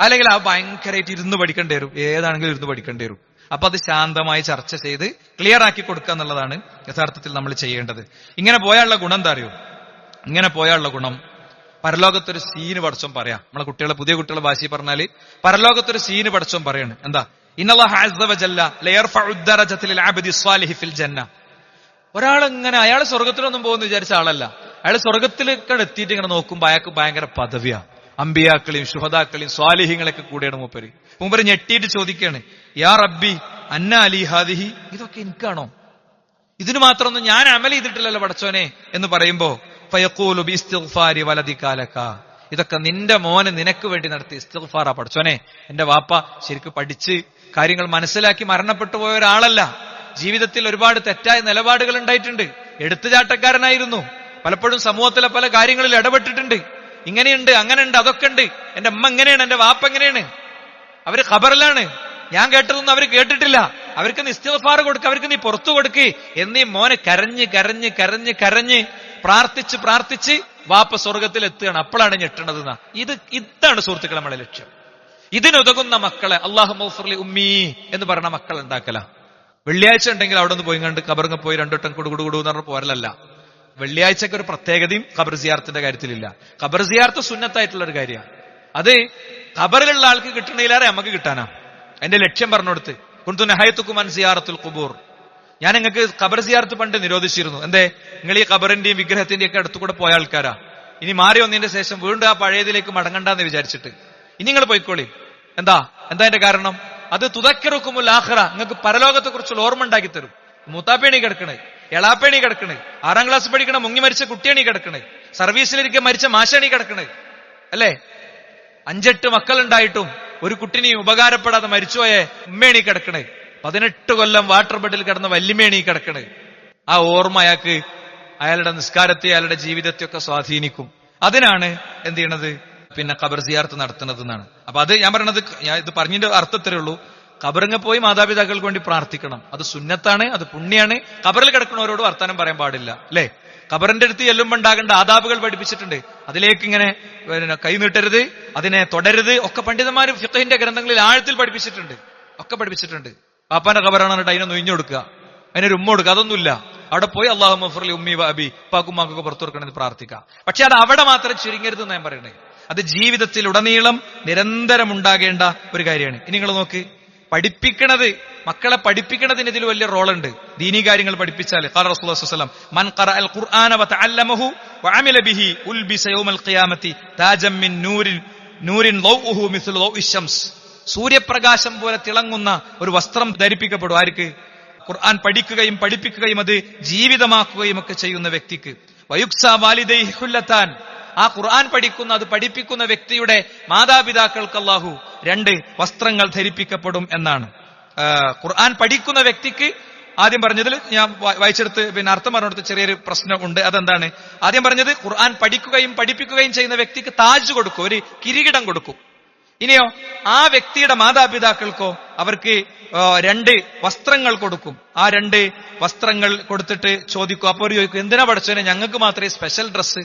അല്ലെങ്കിൽ ആ ഭയങ്കരമായിട്ട് ഇരുന്ന് പഠിക്കേണ്ടി വരും. ഏതാണെങ്കിലും ഇരുന്ന് പഠിക്കേണ്ടി വരും. അപ്പൊ അത് ശാന്തമായി ചർച്ച ചെയ്ത് ക്ലിയർ ആക്കി കൊടുക്കുക എന്നുള്ളതാണ് യഥാർത്ഥത്തിൽ നമ്മൾ ചെയ്യേണ്ടത്. ഇങ്ങനെ പോയാലുള്ള ഗുണം എന്താ അറിയോ? ഇങ്ങനെ പോയാലുള്ള ഗുണം പരലോകത്തൊരു സീന് പഠിച്ചോം പറയാം. നമ്മളെ കുട്ടികളെ പുതിയ കുട്ടികളെ ഭാഷയിൽ പറഞ്ഞാൽ പരലോകത്തൊരു സീന് പഠിച്ചോം പറയാണ്. എന്താ? ഒരാളിങ്ങനെ അയാൾ സ്വർഗത്തിലൊന്നും പോകുന്ന വിചാരിച്ച ആളല്ല. അയാൾ സ്വർഗത്തിലേക്ക് എത്തിയിട്ട് ഇങ്ങനെ നോക്കുമ്പോ അയാൾക്ക് ഭയങ്കര പദവിയാ. അമ്പിയാക്കളെയും ശുഹതാക്കളെയും സ്വാലിഹിങ്ങളൊക്കെ കൂടെയാണ് മൂപ്പര്. മൂപ്പര് ഞെട്ടിയിട്ട് ചോദിക്കുകയാണ് യാ റബ്ബി അന്ന അലി ഹാദിഹി? ഇതൊക്കെ എനിക്കാണോ? ഇതിനു മാത്രമൊന്നും ഞാൻ അമൽ ചെയ്തിട്ടില്ലല്ലോ പടച്ചോനെ എന്ന് പറയുമ്പോ ഫയക്കൂലു ബി വലതി കാലക്ക ഇതൊക്കെ നിന്റെ മോനെ നിനക്ക് വേണ്ടി നടത്തി ഇസ്തിഗ്ഫാറാ പടച്ചോനെ. എന്റെ വാപ്പ ശരിക്കും പഠിച്ച് കാര്യങ്ങൾ മനസ്സിലാക്കി മരണപ്പെട്ടു പോയ ഒരാളല്ല. ജീവിതത്തിൽ ഒരുപാട് തെറ്റായ നിലപാടുകൾ ഉണ്ടായിട്ടുണ്ട്. എടുത്തുചാട്ടക്കാരനായിരുന്നു. പലപ്പോഴും സമൂഹത്തിലെ പല കാര്യങ്ങളിൽ ഇടപെട്ടിട്ടുണ്ട്. ഇങ്ങനെയുണ്ട് അങ്ങനെയുണ്ട് അതൊക്കെ ഉണ്ട്. എന്റെ അമ്മ എങ്ങനെയാണ് എന്റെ വാപ്പ എങ്ങനെയാണ് അവർ ഖബറിലാണ്. ഞാൻ കേട്ടതൊന്നും അവർ കേട്ടിട്ടില്ല. അവർക്ക് നീ ഇസ്തിഗ്ഫാർ കൊടുക്ക അവർക്ക് നീ പുറത്തു കൊടുക്ക് എന്നീ മോനെ കരഞ്ഞ് കരഞ്ഞ് കരഞ്ഞ് കരഞ്ഞ് പ്രാർത്ഥിച്ച് പ്രാർത്ഥിച്ച് വാപ്പ സ്വർഗത്തിൽ എത്തുകയാണ് അപ്പോഴാണ് ഞെട്ടണത്. ഇത് ഇതാണ് സുഹൃത്തുക്കളെ നമ്മളെ ലക്ഷ്യം. ഇതിനുതകുന്ന മക്കളെ അള്ളാഹു മൗഫർലി ഉമ്മീ എന്ന് പറഞ്ഞ മക്കൾ ഉണ്ടാക്കല വെള്ളിയാഴ്ച ഉണ്ടെങ്കിൽ അവിടെ നിന്ന് പോയി കണ്ട് കബറിങ്ങ് പോയി രണ്ടോട്ടം കുടുകുടുകുടു എന്ന് പറഞ്ഞ പോരലല്ല. വെള്ളിയാഴ്ചക്ക് ഒരു പ്രത്യേകതയും ഖബർ സിയാർത്തിന്റെ കാര്യത്തിലില്ല. ഖബർ സിയാർത്ത് സുന്നത്തായിട്ടുള്ള ഒരു കാര്യമാണ്. അത് ഖബറിലുള്ള ആൾക്ക് കിട്ടണയിലേറെ നമുക്ക് കിട്ടാനാ. എന്റെ ലക്ഷ്യം പറഞ്ഞുകൊടുത്ത് കുന്തു നഹയത്തുക്കുമൻ സിയാറത്തുൽ കുബൂർ ഞാൻ നിങ്ങൾക്ക് ഖബർ സിയാർത്ത് പണ്ട് നിരോധിച്ചിരുന്നു. എന്തേ? നിങ്ങൾ ഈ ഖബറിന്റെയും വിഗ്രഹത്തിന്റെയും ഒക്കെ അടുത്തുകൂടെ പോയ ആൾക്കാരാ. ഇനി മാറി വന്നതിന്റെ ശേഷം വീണ്ടും ആ പഴയതിലേക്ക് മടങ്ങണ്ടെന്ന് വിചാരിച്ചിട്ട്. ഇനി നിങ്ങൾ പോയിക്കോളി. എന്താ? എന്താ എന്റെ കാരണം? അത് തുതക്കിറക്കുമ്പോൾ ആഹ്റ നിങ്ങൾക്ക് പരലോകത്തെ കുറിച്ചുള്ള ഓർമ്മ ഉണ്ടാക്കി തരും. മൂത്താപ്പേണി കിടക്കണേ എളാപ്പേണി കിടക്കണേ ആറാം ക്ലാസ് പഠിക്കണ മുങ്ങി മരിച്ച കുട്ടിയണി കിടക്കണേ സർവീസിലിരിക്കെ മരിച്ച മാശണി കിടക്കണേ അല്ലേ? അഞ്ചെട്ട് മക്കളുണ്ടായിട്ടും ഒരു കുട്ടിനെ ഉപകാരപ്പെടാതെ മരിച്ചുപോയെ ഉമ്മേണി കിടക്കണേ പതിനെട്ട് കൊല്ലം വാട്ടർ ബെഡിൽ കിടന്ന വല്യമേണി കിടക്കണേ. ആ ഓർമ്മ അയാൾക്ക് അയാളുടെ നിസ്കാരത്തെ അയാളുടെ ജീവിതത്തെയൊക്കെ സ്വാധീനിക്കും. അതിനാണ് എന്ത് ചെയ്യണത്? പിന്നെ ഖബർ സിയാർത്ത് നടത്തുന്നത് എന്നാണ് അപ്പൊ അത് ഞാൻ പറയണത് ഞാൻ ഇത് പറഞ്ഞതിന്റെ അർത്ഥത്തരേ ഉള്ളൂ. കബറിങ്ങ് പോയി മാതാപിതാക്കൾക്ക് വേണ്ടി പ്രാർത്ഥിക്കണം. അത് സുന്നത്താണ് അത് പുണ്യാണ്. കബറിൽ കിടക്കുന്നവരോട് വർത്താനം പറയാൻ പാടില്ല അല്ലേ? കബറിന്റെ അടുത്ത് ചെല്ലുമ്പോൾ ഉണ്ടാകേണ്ട ആദാബുകൾ പഠിപ്പിച്ചിട്ടുണ്ട്. അതിലേക്ക് ഇങ്ങനെ കൈനീട്ടരുത് അതിനെ തുടരുത് ഒക്കെ പണ്ഡിതന്മാർ ഫിഖഹിന്റെ ഗ്രന്ഥങ്ങളിൽ ആഴത്തിൽ പഠിപ്പിച്ചിട്ടുണ്ട്. ഒക്കെ പഠിപ്പിച്ചിട്ടുണ്ട്. പാപ്പാന്റെ കബറാണ് എന്നിട്ട് അതിനെ നൊയിഞ്ഞു കൊടുക്കുക. അതിനൊരു ഉമ്മ കൊടുക്കുക. അതൊന്നുമില്ല. അവിടെ പോയി അള്ളാഹു മഫർലി ഉമ്മി ബാബി പാക്കുമാക്കൊക്കെ പുറത്തു കൊടുക്കണമെന്ന് പ്രാർത്ഥിക്കാം പക്ഷെ അത് അവിടെ മാത്രം ചുരുങ്ങരുത് എന്ന് ഞാൻ പറയണേ. അത് ജീവിതത്തിൽ ഉടനീളം നിരന്തരം ഉണ്ടാകേണ്ട ഒരു കാര്യമാണ്. ഇനി നിങ്ങൾ നോക്ക്. പഠിപ്പിക്കണത് മക്കളെ പഠിപ്പിക്കണതിന് ഇതിൽ വലിയ റോളുണ്ട്. ദീനീ കാര്യങ്ങൾ പഠിപ്പിച്ചാൽ. റസൂലുള്ളാഹി മൻ ഖുർആന യൗമൽ താജം മിൻ നൂരിൻ സൂര്യപ്രകാശം പോലെ തിളങ്ങുന്ന ഒരു വസ്ത്രം ധരിപ്പിക്കപ്പെടും ആർക്ക്? ഖുർആൻ പഠിക്കുകയും പഠിപ്പിക്കുകയും അത് ജീവിതമാക്കുകയും ഒക്കെ ചെയ്യുന്ന വ്യക്തിക്ക്. വയുക്സ വാലിദൈ ഹുല്ലത്താൻ ആ ഖുർആൻ പഠിക്കുന്ന അത് പഠിപ്പിക്കുന്ന വ്യക്തിയുടെ മാതാപിതാക്കൾക്ക് അല്ലാഹു രണ്ട് വസ്ത്രങ്ങൾ ധരിപ്പിക്കപ്പെടും എന്നാണ്. ഖുർആൻ പഠിക്കുന്ന വ്യക്തിക്ക് ആദ്യം പറഞ്ഞതിൽ ഞാൻ വായിച്ചെടുത്ത് പിന്നെ അർത്ഥം പറഞ്ഞെടുത്ത് ചെറിയൊരു പ്രശ്നം ഉണ്ട്. അതെന്താണ്? ആദ്യം പറഞ്ഞത് ഖുർആൻ പഠിക്കുകയും പഠിപ്പിക്കുകയും ചെയ്യുന്ന വ്യക്തിക്ക് താജ് കൊടുക്കും ഒരു കിരീടം കൊടുക്കും. ഇനിയോ ആ വ്യക്തിയുടെ മാതാപിതാക്കൾക്കോ അവർക്ക് രണ്ട് വസ്ത്രങ്ങൾ കൊടുക്കും. ആ രണ്ട് വസ്ത്രങ്ങൾ കൊടുത്തിട്ട് ചോദിക്കും. അപ്പോൾ ചോദിക്കും എന്തിനാ പഠിച്ചോനെ ഞങ്ങൾക്ക് മാത്രമേ സ്പെഷ്യൽ ഡ്രസ്സ്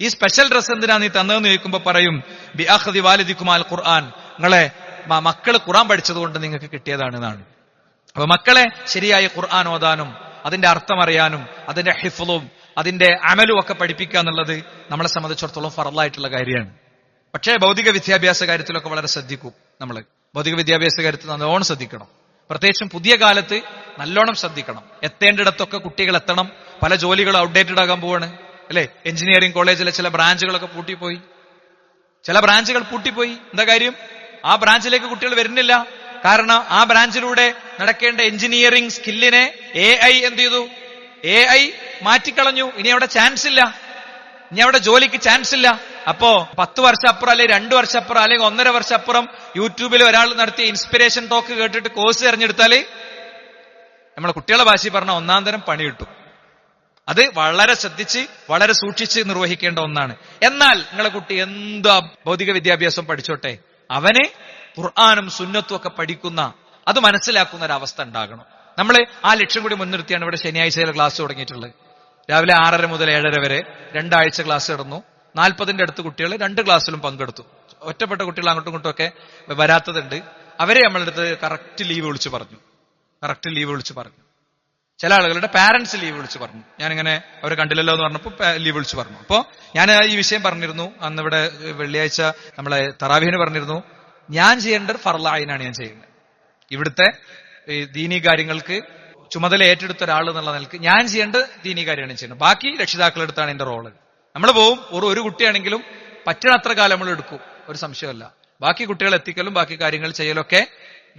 ഈ സ്പെഷ്യൽ ഡ്രസ്സ് എന്തിനാ നീ തന്നതെന്ന് ചോദിക്കുമ്പോ പറയും ബി ബിഅഖദി വാലിദിക്കുമാൽ ഖുർആൻ. നിങ്ങളെ മക്കൾ ഖുർആൻ പഠിച്ചതുകൊണ്ട് നിങ്ങൾക്ക് കിട്ടിയതാണ് എന്നാണ്. അപ്പൊ മക്കളെ ശരിയായ ഖുർആൻ ഓതാനും അതിന്റെ അർത്ഥം അറിയാനും അതിന്റെ ഹിഫ്ലും അതിന്റെ അമലും ഒക്കെ പഠിപ്പിക്കുക എന്നുള്ളത് നമ്മളെ സംബന്ധിച്ചിടത്തോളം ഫറലായിട്ടുള്ള കാര്യമാണ്. പക്ഷേ ഭൗതിക വിദ്യാഭ്യാസ കാര്യത്തിലൊക്കെ വളരെ ശ്രദ്ധിക്കും നമ്മൾ ഭൗതിക വിദ്യാഭ്യാസ കാര്യത്തിൽ നല്ലോണം ശ്രദ്ധിക്കണം. പ്രത്യേകിച്ചും പുതിയ കാലത്ത് നല്ലോണം ശ്രദ്ധിക്കണം. എത്തേണ്ടിടത്തൊക്കെ കുട്ടികൾ എത്തണം. പല ജോലികളും ഔട്ട്ഡേറ്റഡ് ആകാൻ പോവാണ്. അല്ലെ? എഞ്ചിനീയറിംഗ് കോളേജിലെ ചില ബ്രാഞ്ചുകളൊക്കെ പൂട്ടിപ്പോയി. ചില ബ്രാഞ്ചുകൾ പൂട്ടിപ്പോയി. എന്താ കാര്യം? ആ ബ്രാഞ്ചിലേക്ക് കുട്ടികൾ വരുന്നില്ല. കാരണം ആ ബ്രാഞ്ചിലൂടെ നടക്കേണ്ട എഞ്ചിനീയറിംഗ് സ്കില്ലിനെ എ ഐ എന്ത് ചെയ്തു? എ ഐ മാറ്റിക്കളഞ്ഞു. ഇനി അവിടെ ചാൻസ് ഇല്ല. ഇനി അവിടെ ജോലിക്ക് ചാൻസ് ഇല്ല. അപ്പോ പത്ത് വർഷം അപ്പുറം അല്ലെങ്കിൽ രണ്ടു വർഷം അപ്പുറം അല്ലെങ്കിൽ ഒന്നര വർഷം അപ്പുറം യൂട്യൂബിൽ ഒരാൾ നടത്തിയ ഇൻസ്പിറേഷൻ ടോക്ക് കേട്ടിട്ട് കോഴ്സ് തിരഞ്ഞെടുത്താൽ നമ്മളെ കുട്ടികളെ ഭാഷയിൽ പറഞ്ഞ ഒന്നാം തരം പണി കിട്ടും. അത് വളരെ ശ്രദ്ധിച്ച് വളരെ സൂക്ഷിച്ച് നിർവഹിക്കേണ്ട ഒന്നാണ്. എന്നാൽ നിങ്ങളെ കുട്ടി എന്താ ഭൗതിക വിദ്യാഭ്യാസം പഠിച്ചോട്ടെ? അവന് ഖുർആാനും സുന്നത്തും ഒക്കെ പഠിക്കുന്ന അത് മനസ്സിലാക്കുന്ന ഒരു അവസ്ഥ ഉണ്ടാകണം. നമ്മൾ ആ ലക്ഷ്യം കൂടി മുൻനിർത്തിയാണ് ഇവിടെ ശനിയാഴ്ചയിലെ ക്ലാസ് തുടങ്ങിയിട്ടുള്ളത്. രാവിലെ ആറര മുതൽ ഏഴര വരെ രണ്ടാഴ്ച ക്ലാസ് നടന്നു നാൽപ്പതിന്റെ അടുത്ത് കുട്ടികൾ രണ്ട് ക്ലാസ്സിലും പങ്കെടുത്തു. ഒറ്റപ്പെട്ട കുട്ടികൾ അങ്ങോട്ടും ഇങ്ങോട്ടും ഒക്കെ വരാത്തതുണ്ട്. അവരെ നമ്മളെടുത്ത് കറക്റ്റ് ലീവ് വിളിച്ചു പറഞ്ഞു. കറക്റ്റ് ലീവ് വിളിച്ചു പറഞ്ഞു. ചില ആളുകളുടെ പാരന്റ്സ് ലീവ് വിളിച്ച് പറഞ്ഞു. ഞാനിങ്ങനെ അവരെ കണ്ടില്ലല്ലോ എന്ന് പറഞ്ഞപ്പോൾ ലീവ് വിളിച്ച് പറഞ്ഞു. അപ്പോ ഞാൻ ഈ വിഷയം പറഞ്ഞിരുന്നു. അന്ന് ഇവിടെ വെള്ളിയാഴ്ച നമ്മളെ തറാവിഹിന് പറഞ്ഞിരുന്നു. ഞാൻ ചെയ്യേണ്ട ഫർലായിനാണ് ഞാൻ ചെയ്യുന്നത്. ഇവിടുത്തെ ഈ ദീനി കാര്യങ്ങൾക്ക് ചുമതല ഏറ്റെടുത്ത ഒരാൾ എന്നുള്ള നിലയ്ക്ക് ഞാൻ ചെയ്യേണ്ട ദീനി കാര്യമാണ് ചെയ്യുന്നത്. ബാക്കി രക്ഷിതാക്കളെടുത്താണ് എന്റെ റോൾ നമ്മൾ പോവും. ഒരു ഒരു കുട്ടിയാണെങ്കിലും പറ്റണത്ര കാലം നമ്മൾ എടുക്കും. ഒരു സംശയമല്ല. ബാക്കി കുട്ടികൾ എത്തിക്കലും ബാക്കി കാര്യങ്ങൾ ചെയ്യലൊക്കെ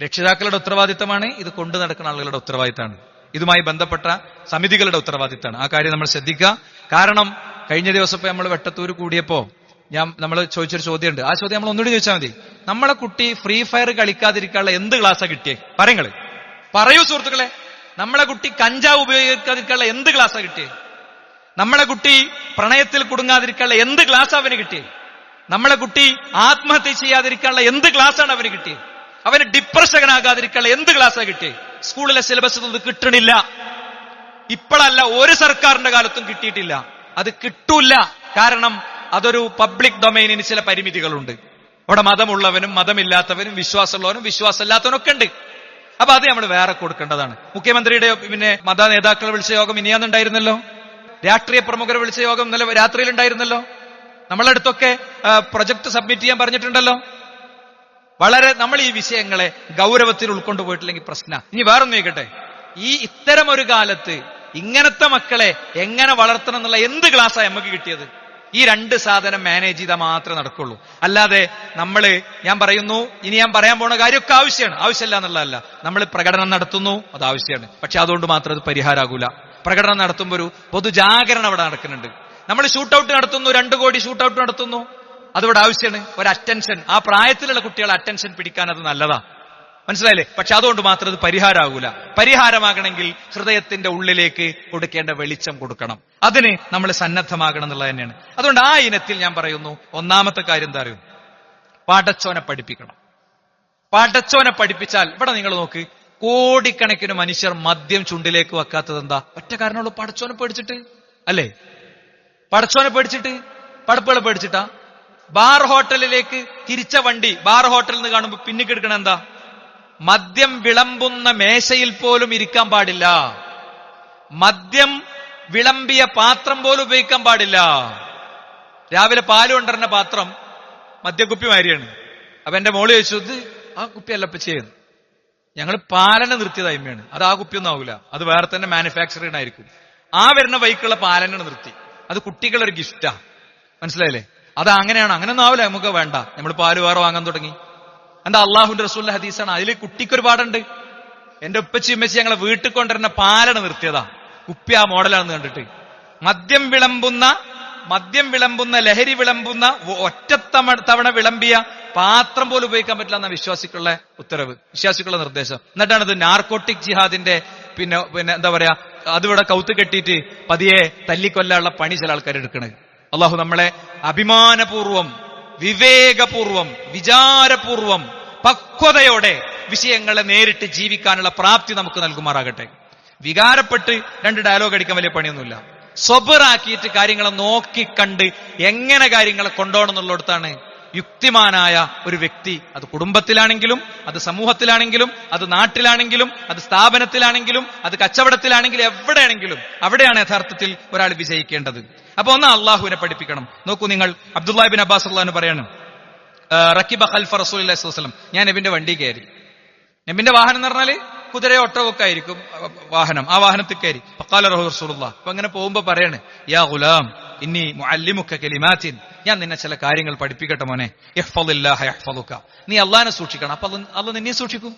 രക്ഷിതാക്കളുടെ ഉത്തരവാദിത്തമാണ്. ഇത് കൊണ്ടു നടക്കുന്ന ആളുകളുടെ ഉത്തരവാദിത്തമാണ്. ഇതുമായി ബന്ധപ്പെട്ട സമിതികളുടെ ഉത്തരവാദിത്തമാണ്. ആ കാര്യം നമ്മൾ ശ്രദ്ധിക്കുക. കാരണം കഴിഞ്ഞ ദിവസം നമ്മൾ വെട്ടത്തൂർ കൂടിയപ്പോ ഞാൻ നമ്മൾ ചോദിച്ചൊരു ചോദ്യമുണ്ട്. ആ ചോദ്യം നമ്മൾ ഒന്നുകൂടി ചോദിച്ചാൽ മതി. നമ്മളെ കുട്ടി ഫ്രീ ഫയർ കളിക്കാതിരിക്കാനുള്ള എന്ത് ക്ലാസ്സാ കിട്ടിയേ? പറയങ്ങൾ. പറയൂ സുഹൃത്തുക്കളെ. നമ്മളെ കുട്ടി കഞ്ചാവ് ഉപയോഗിക്കാതിരിക്കാനുള്ള എന്ത് ക്ലാസ്സാ കിട്ടിയേ? നമ്മളെ കുട്ടി പ്രണയത്തിൽ കുടുങ്ങാതിരിക്കാനുള്ള എന്ത് ക്ലാസ് അവന് കിട്ടിയേ? നമ്മളെ കുട്ടി ആത്മഹത്യ ചെയ്യാതിരിക്കാനുള്ള എന്ത് ക്ലാസ്സാണ് അവന് കിട്ടിയത് അവന് ഡിപ്രഷകനാകാതിരിക്കാനുള്ള എന്ത് ക്ലാസ്സാണ് കിട്ടിയത് സ്കൂളിലെ സിലബസ് ഒന്നും കിട്ടണില്ല. ഇപ്പോഴല്ല ഒരു സർക്കാരിന്റെ കാലത്തും കിട്ടിയിട്ടില്ല. അത് കിട്ടൂല കാരണം അതൊരു പബ്ലിക് ഡൊമൈനിന് ചില പരിമിതികളുണ്ട്. അവിടെ മതമുള്ളവനും മതമില്ലാത്തവനും വിശ്വാസമുള്ളവനും വിശ്വാസമില്ലാത്തവനും ഒക്കെ ഉണ്ട്. അപ്പൊ അത് നമ്മൾ വേറെ കൊടുക്കേണ്ടതാണ്. മുഖ്യമന്ത്രിയുടെ പിന്നെ മത നേതാക്കളെ വിളിച്ച യോഗം ഇനിയാന്നുണ്ടായിരുന്നല്ലോ രാഷ്ട്രീയ പ്രമുഖരെ വിളിച്ച യോഗം ഇന്നലെ രാത്രിയിൽ ഉണ്ടായിരുന്നല്ലോ നമ്മളടുത്തൊക്കെ പ്രൊജക്ട് സബ്മിറ്റ് ചെയ്യാൻ പറഞ്ഞിട്ടുണ്ടല്ലോ? വളരെ നമ്മൾ ഈ വിഷയങ്ങളെ ഗൗരവത്തിൽ ഉൾക്കൊണ്ടുപോയിട്ടില്ലെങ്കിൽ പ്രശ്ന. ഇനി വേറൊന്നും ചോദിക്കട്ടെ? ഈ ഇത്തരം ഒരു കാലത്ത് ഇങ്ങനത്തെ മക്കളെ എങ്ങനെ വളർത്തണം എന്നുള്ള എന്ത് ക്ലാസ്സാണ് നമുക്ക് കിട്ടിയത്? ഈ രണ്ട് സാധനം മാനേജ് ചെയ്താൽ മാത്രമേ നടക്കുള്ളൂ. അല്ലാതെ നമ്മൾ ഞാൻ പറയുന്നു ഇനി ഞാൻ പറയാൻ പോണ കാര്യമൊക്കെ ആവശ്യമാണ്. ആവശ്യമില്ല എന്നുള്ളതല്ല. നമ്മൾ പ്രകടനം നടത്തുന്നു അത് ആവശ്യമാണ്. പക്ഷെ അതുകൊണ്ട് മാത്രം അത് പരിഹാരമാകൂല പ്രകടനം നടത്തുമ്പോൾ ഒരു പൊതുജാഗരണം അവിടെ നടക്കുന്നുണ്ട്. നമ്മൾ ഷൂട്ടൌട്ട് നടത്തുന്നു രണ്ടു കോടി ഷൂട്ടൌട്ട് നടത്തുന്നു. അതിവിടെ ആവശ്യമാണ്? ഒരു അറ്റൻഷൻ ആ പ്രായത്തിലുള്ള കുട്ടികളെ അറ്റൻഷൻ പിടിക്കാൻ അത് നല്ലതാ. മനസ്സിലായില്ലേ? പക്ഷെ അതുകൊണ്ട് മാത്രം അത് പരിഹാരമാകൂല പരിഹാരമാകണമെങ്കിൽ ഹൃദയത്തിന്റെ ഉള്ളിലേക്ക് കൊടുക്കേണ്ട വെളിച്ചം കൊടുക്കണം. അതിന് നമ്മൾ സന്നദ്ധമാകണം എന്നുള്ളത് തന്നെയാണ്. അതുകൊണ്ട് ആ ഇനത്തിൽ ഞാൻ പറയുന്നു ഒന്നാമത്തെ കാര്യം എന്താ അറിയും? പാടച്ചോനെ പഠിപ്പിക്കണം. പാടച്ചോനെ പഠിപ്പിച്ചാൽ ഇവിടെ നിങ്ങൾ നോക്ക് കോടിക്കണക്കിന് മനുഷ്യർ മദ്യം ചുണ്ടിലേക്ക് വെക്കാത്തത് എന്താ? ഒറ്റ കാരണമുള്ളൂ പടച്ചോനെ പേടിച്ചിട്ട്. അല്ലേ? പടച്ചോനെ പേടിച്ചിട്ട്? പടപ്പുകളെ പേടിച്ചിട്ടാ? ബാർ ഹോട്ടലിലേക്ക് തിരിച്ച വണ്ടി ബാർ ഹോട്ടലിൽ നിന്ന് കാണുമ്പോൾ പിന്നിക്കെടുക്കണ എന്താ? മദ്യം വിളമ്പുന്ന മേശയിൽ പോലും ഇരിക്കാൻ പാടില്ല. മദ്യം വിളമ്പിയ പാത്രം പോലും ഉപയോഗിക്കാൻ പാടില്ല. രാവിലെ പാൽ കൊണ്ടുവരുന്ന പാത്രം മദ്യക്കുപ്പി മാരിയാണ് അപ്പൊ എന്റെ മോൾ ചോദിച്ചു ഇത് ആ കുപ്പിയല്ല ഇപ്പൊ ചെയ്യുന്നു ഞങ്ങൾ പാലന നിർത്തിയത് അമ്മയാണ് അത് ആ കുപ്പിയൊന്നും ആവില്ല അത് വേറെ തന്നെ മാനുഫാക്ചറിംഗ് ആയിരിക്കും. ആ വരുന്ന ബൈക്കുള്ള പാലന നിർത്തി. അത് കുട്ടികളൊരു ഗിഫ്റ്റാ മനസ്സിലായില്ലേ? അത് അങ്ങനെയാണ് അങ്ങനെ ഒന്നും ആവില്ല. നമുക്ക് വേണ്ട. നമ്മൾ പാൽ വേറെ വാങ്ങാൻ തുടങ്ങി? എന്താ അള്ളാഹുന്റെ റസൂലിന്റെ ഹദീസാണ്? അതിൽ കുട്ടിക്കൊരു പാടുണ്ട് എന്റെ ഉപ്പച്ചി ഉമ്മച്ചി ഞങ്ങളെ വീട്ടിൽ കൊണ്ടുവരുന്ന പാലാണ് നിർത്തിയതാ. കുപ്പി ആ മോഡലാണെന്ന് കണ്ടിട്ട്. മദ്യം വിളമ്പുന്ന മദ്യം വിളമ്പുന്ന ലഹരി വിളമ്പുന്ന ഒറ്റത്തമ തവണ വിളമ്പിയ പാത്രം പോലും ഉപയോഗിക്കാൻ പറ്റില്ല എന്ന വിശ്വാസിക്കുള്ള ഉത്തരവ്. വിശ്വാസിക്കുള്ള നിർദ്ദേശം. എന്നിട്ടാണ് ഇത് നാർക്കോട്ടിക് ജിഹാദിന്റെ പിന്നെ പിന്നെ എന്താ പറയാ അതിവിടെ കൗത്ത് കെട്ടിയിട്ട് പതിയെ തല്ലിക്കൊല്ലാനുള്ള പണി ചില ആൾക്കാർ എടുക്കണത്. അള്ളാഹു നമ്മളെ അഭിമാനപൂർവം വിവേകപൂർവം വിചാരപൂർവം പക്വതയോടെ വിഷയങ്ങളെ നേരിട്ട് ജീവിക്കാനുള്ള പ്രാപ്തി നമുക്ക് നൽകുമാറാകട്ടെ. വികാരപ്പെട്ട് രണ്ട് ഡയലോഗ് അടിക്കാൻ വലിയ പണിയൊന്നുമില്ല. സ്വബറാക്കിയിട്ട് കാര്യങ്ങളെ നോക്കിക്കണ്ട് എങ്ങനെ കാര്യങ്ങളെ കൊണ്ടുപോകണം യുക്തിമാനായ ഒരു വ്യക്തി. അത് കുടുംബത്തിലാണെങ്കിലും അത് സമൂഹത്തിലാണെങ്കിലും അത് നാട്ടിലാണെങ്കിലും അത് സ്ഥാപനത്തിലാണെങ്കിലും അത് കച്ചവടത്തിലാണെങ്കിലും എവിടെയാണെങ്കിലും അവിടെയാണ് യഥാർത്ഥത്തിൽ ഒരാൾ വിജയിക്കേണ്ടത്. അപ്പൊ ഒന്ന് അള്ളാഹുവിനെ പഠിപ്പിക്കണം. നോക്കൂ നിങ്ങൾ അബ്ദുല്ലാബിൻ അബ്ബാസ് അള്ളഹാന് പറയാണ് റക്കിബ് ഖൽഫ റസൂലി വസ്ലം ഞാൻ നബിന്റെ വണ്ടി കയറി. നബിന്റെ വാഹനം എന്ന് പറഞ്ഞാൽ കുതിരയോ ഒട്ടവൊക്കെ ആയിരിക്കും വാഹനം. ആ വാഹനത്തിൽ കയറി. പക്കാല റഹു റസൂലുള്ള അപ്പൊ അങ്ങനെ പോകുമ്പോ പറയാണ് യാ ഗുലാം ഇന്നി മുഅല്ലിമുക കലിമാത്തിൻ. ഞാൻ നിന്നെ ചില കാര്യങ്ങൾ പഠിപ്പിക്കട്ടെ മോനെ. യഹ്ഫളുക നീ അള്ളാഹിനെ സൂക്ഷിക്കണം. അപ്പൊ അല്ല- നിന്നെ സൂക്ഷിക്കും.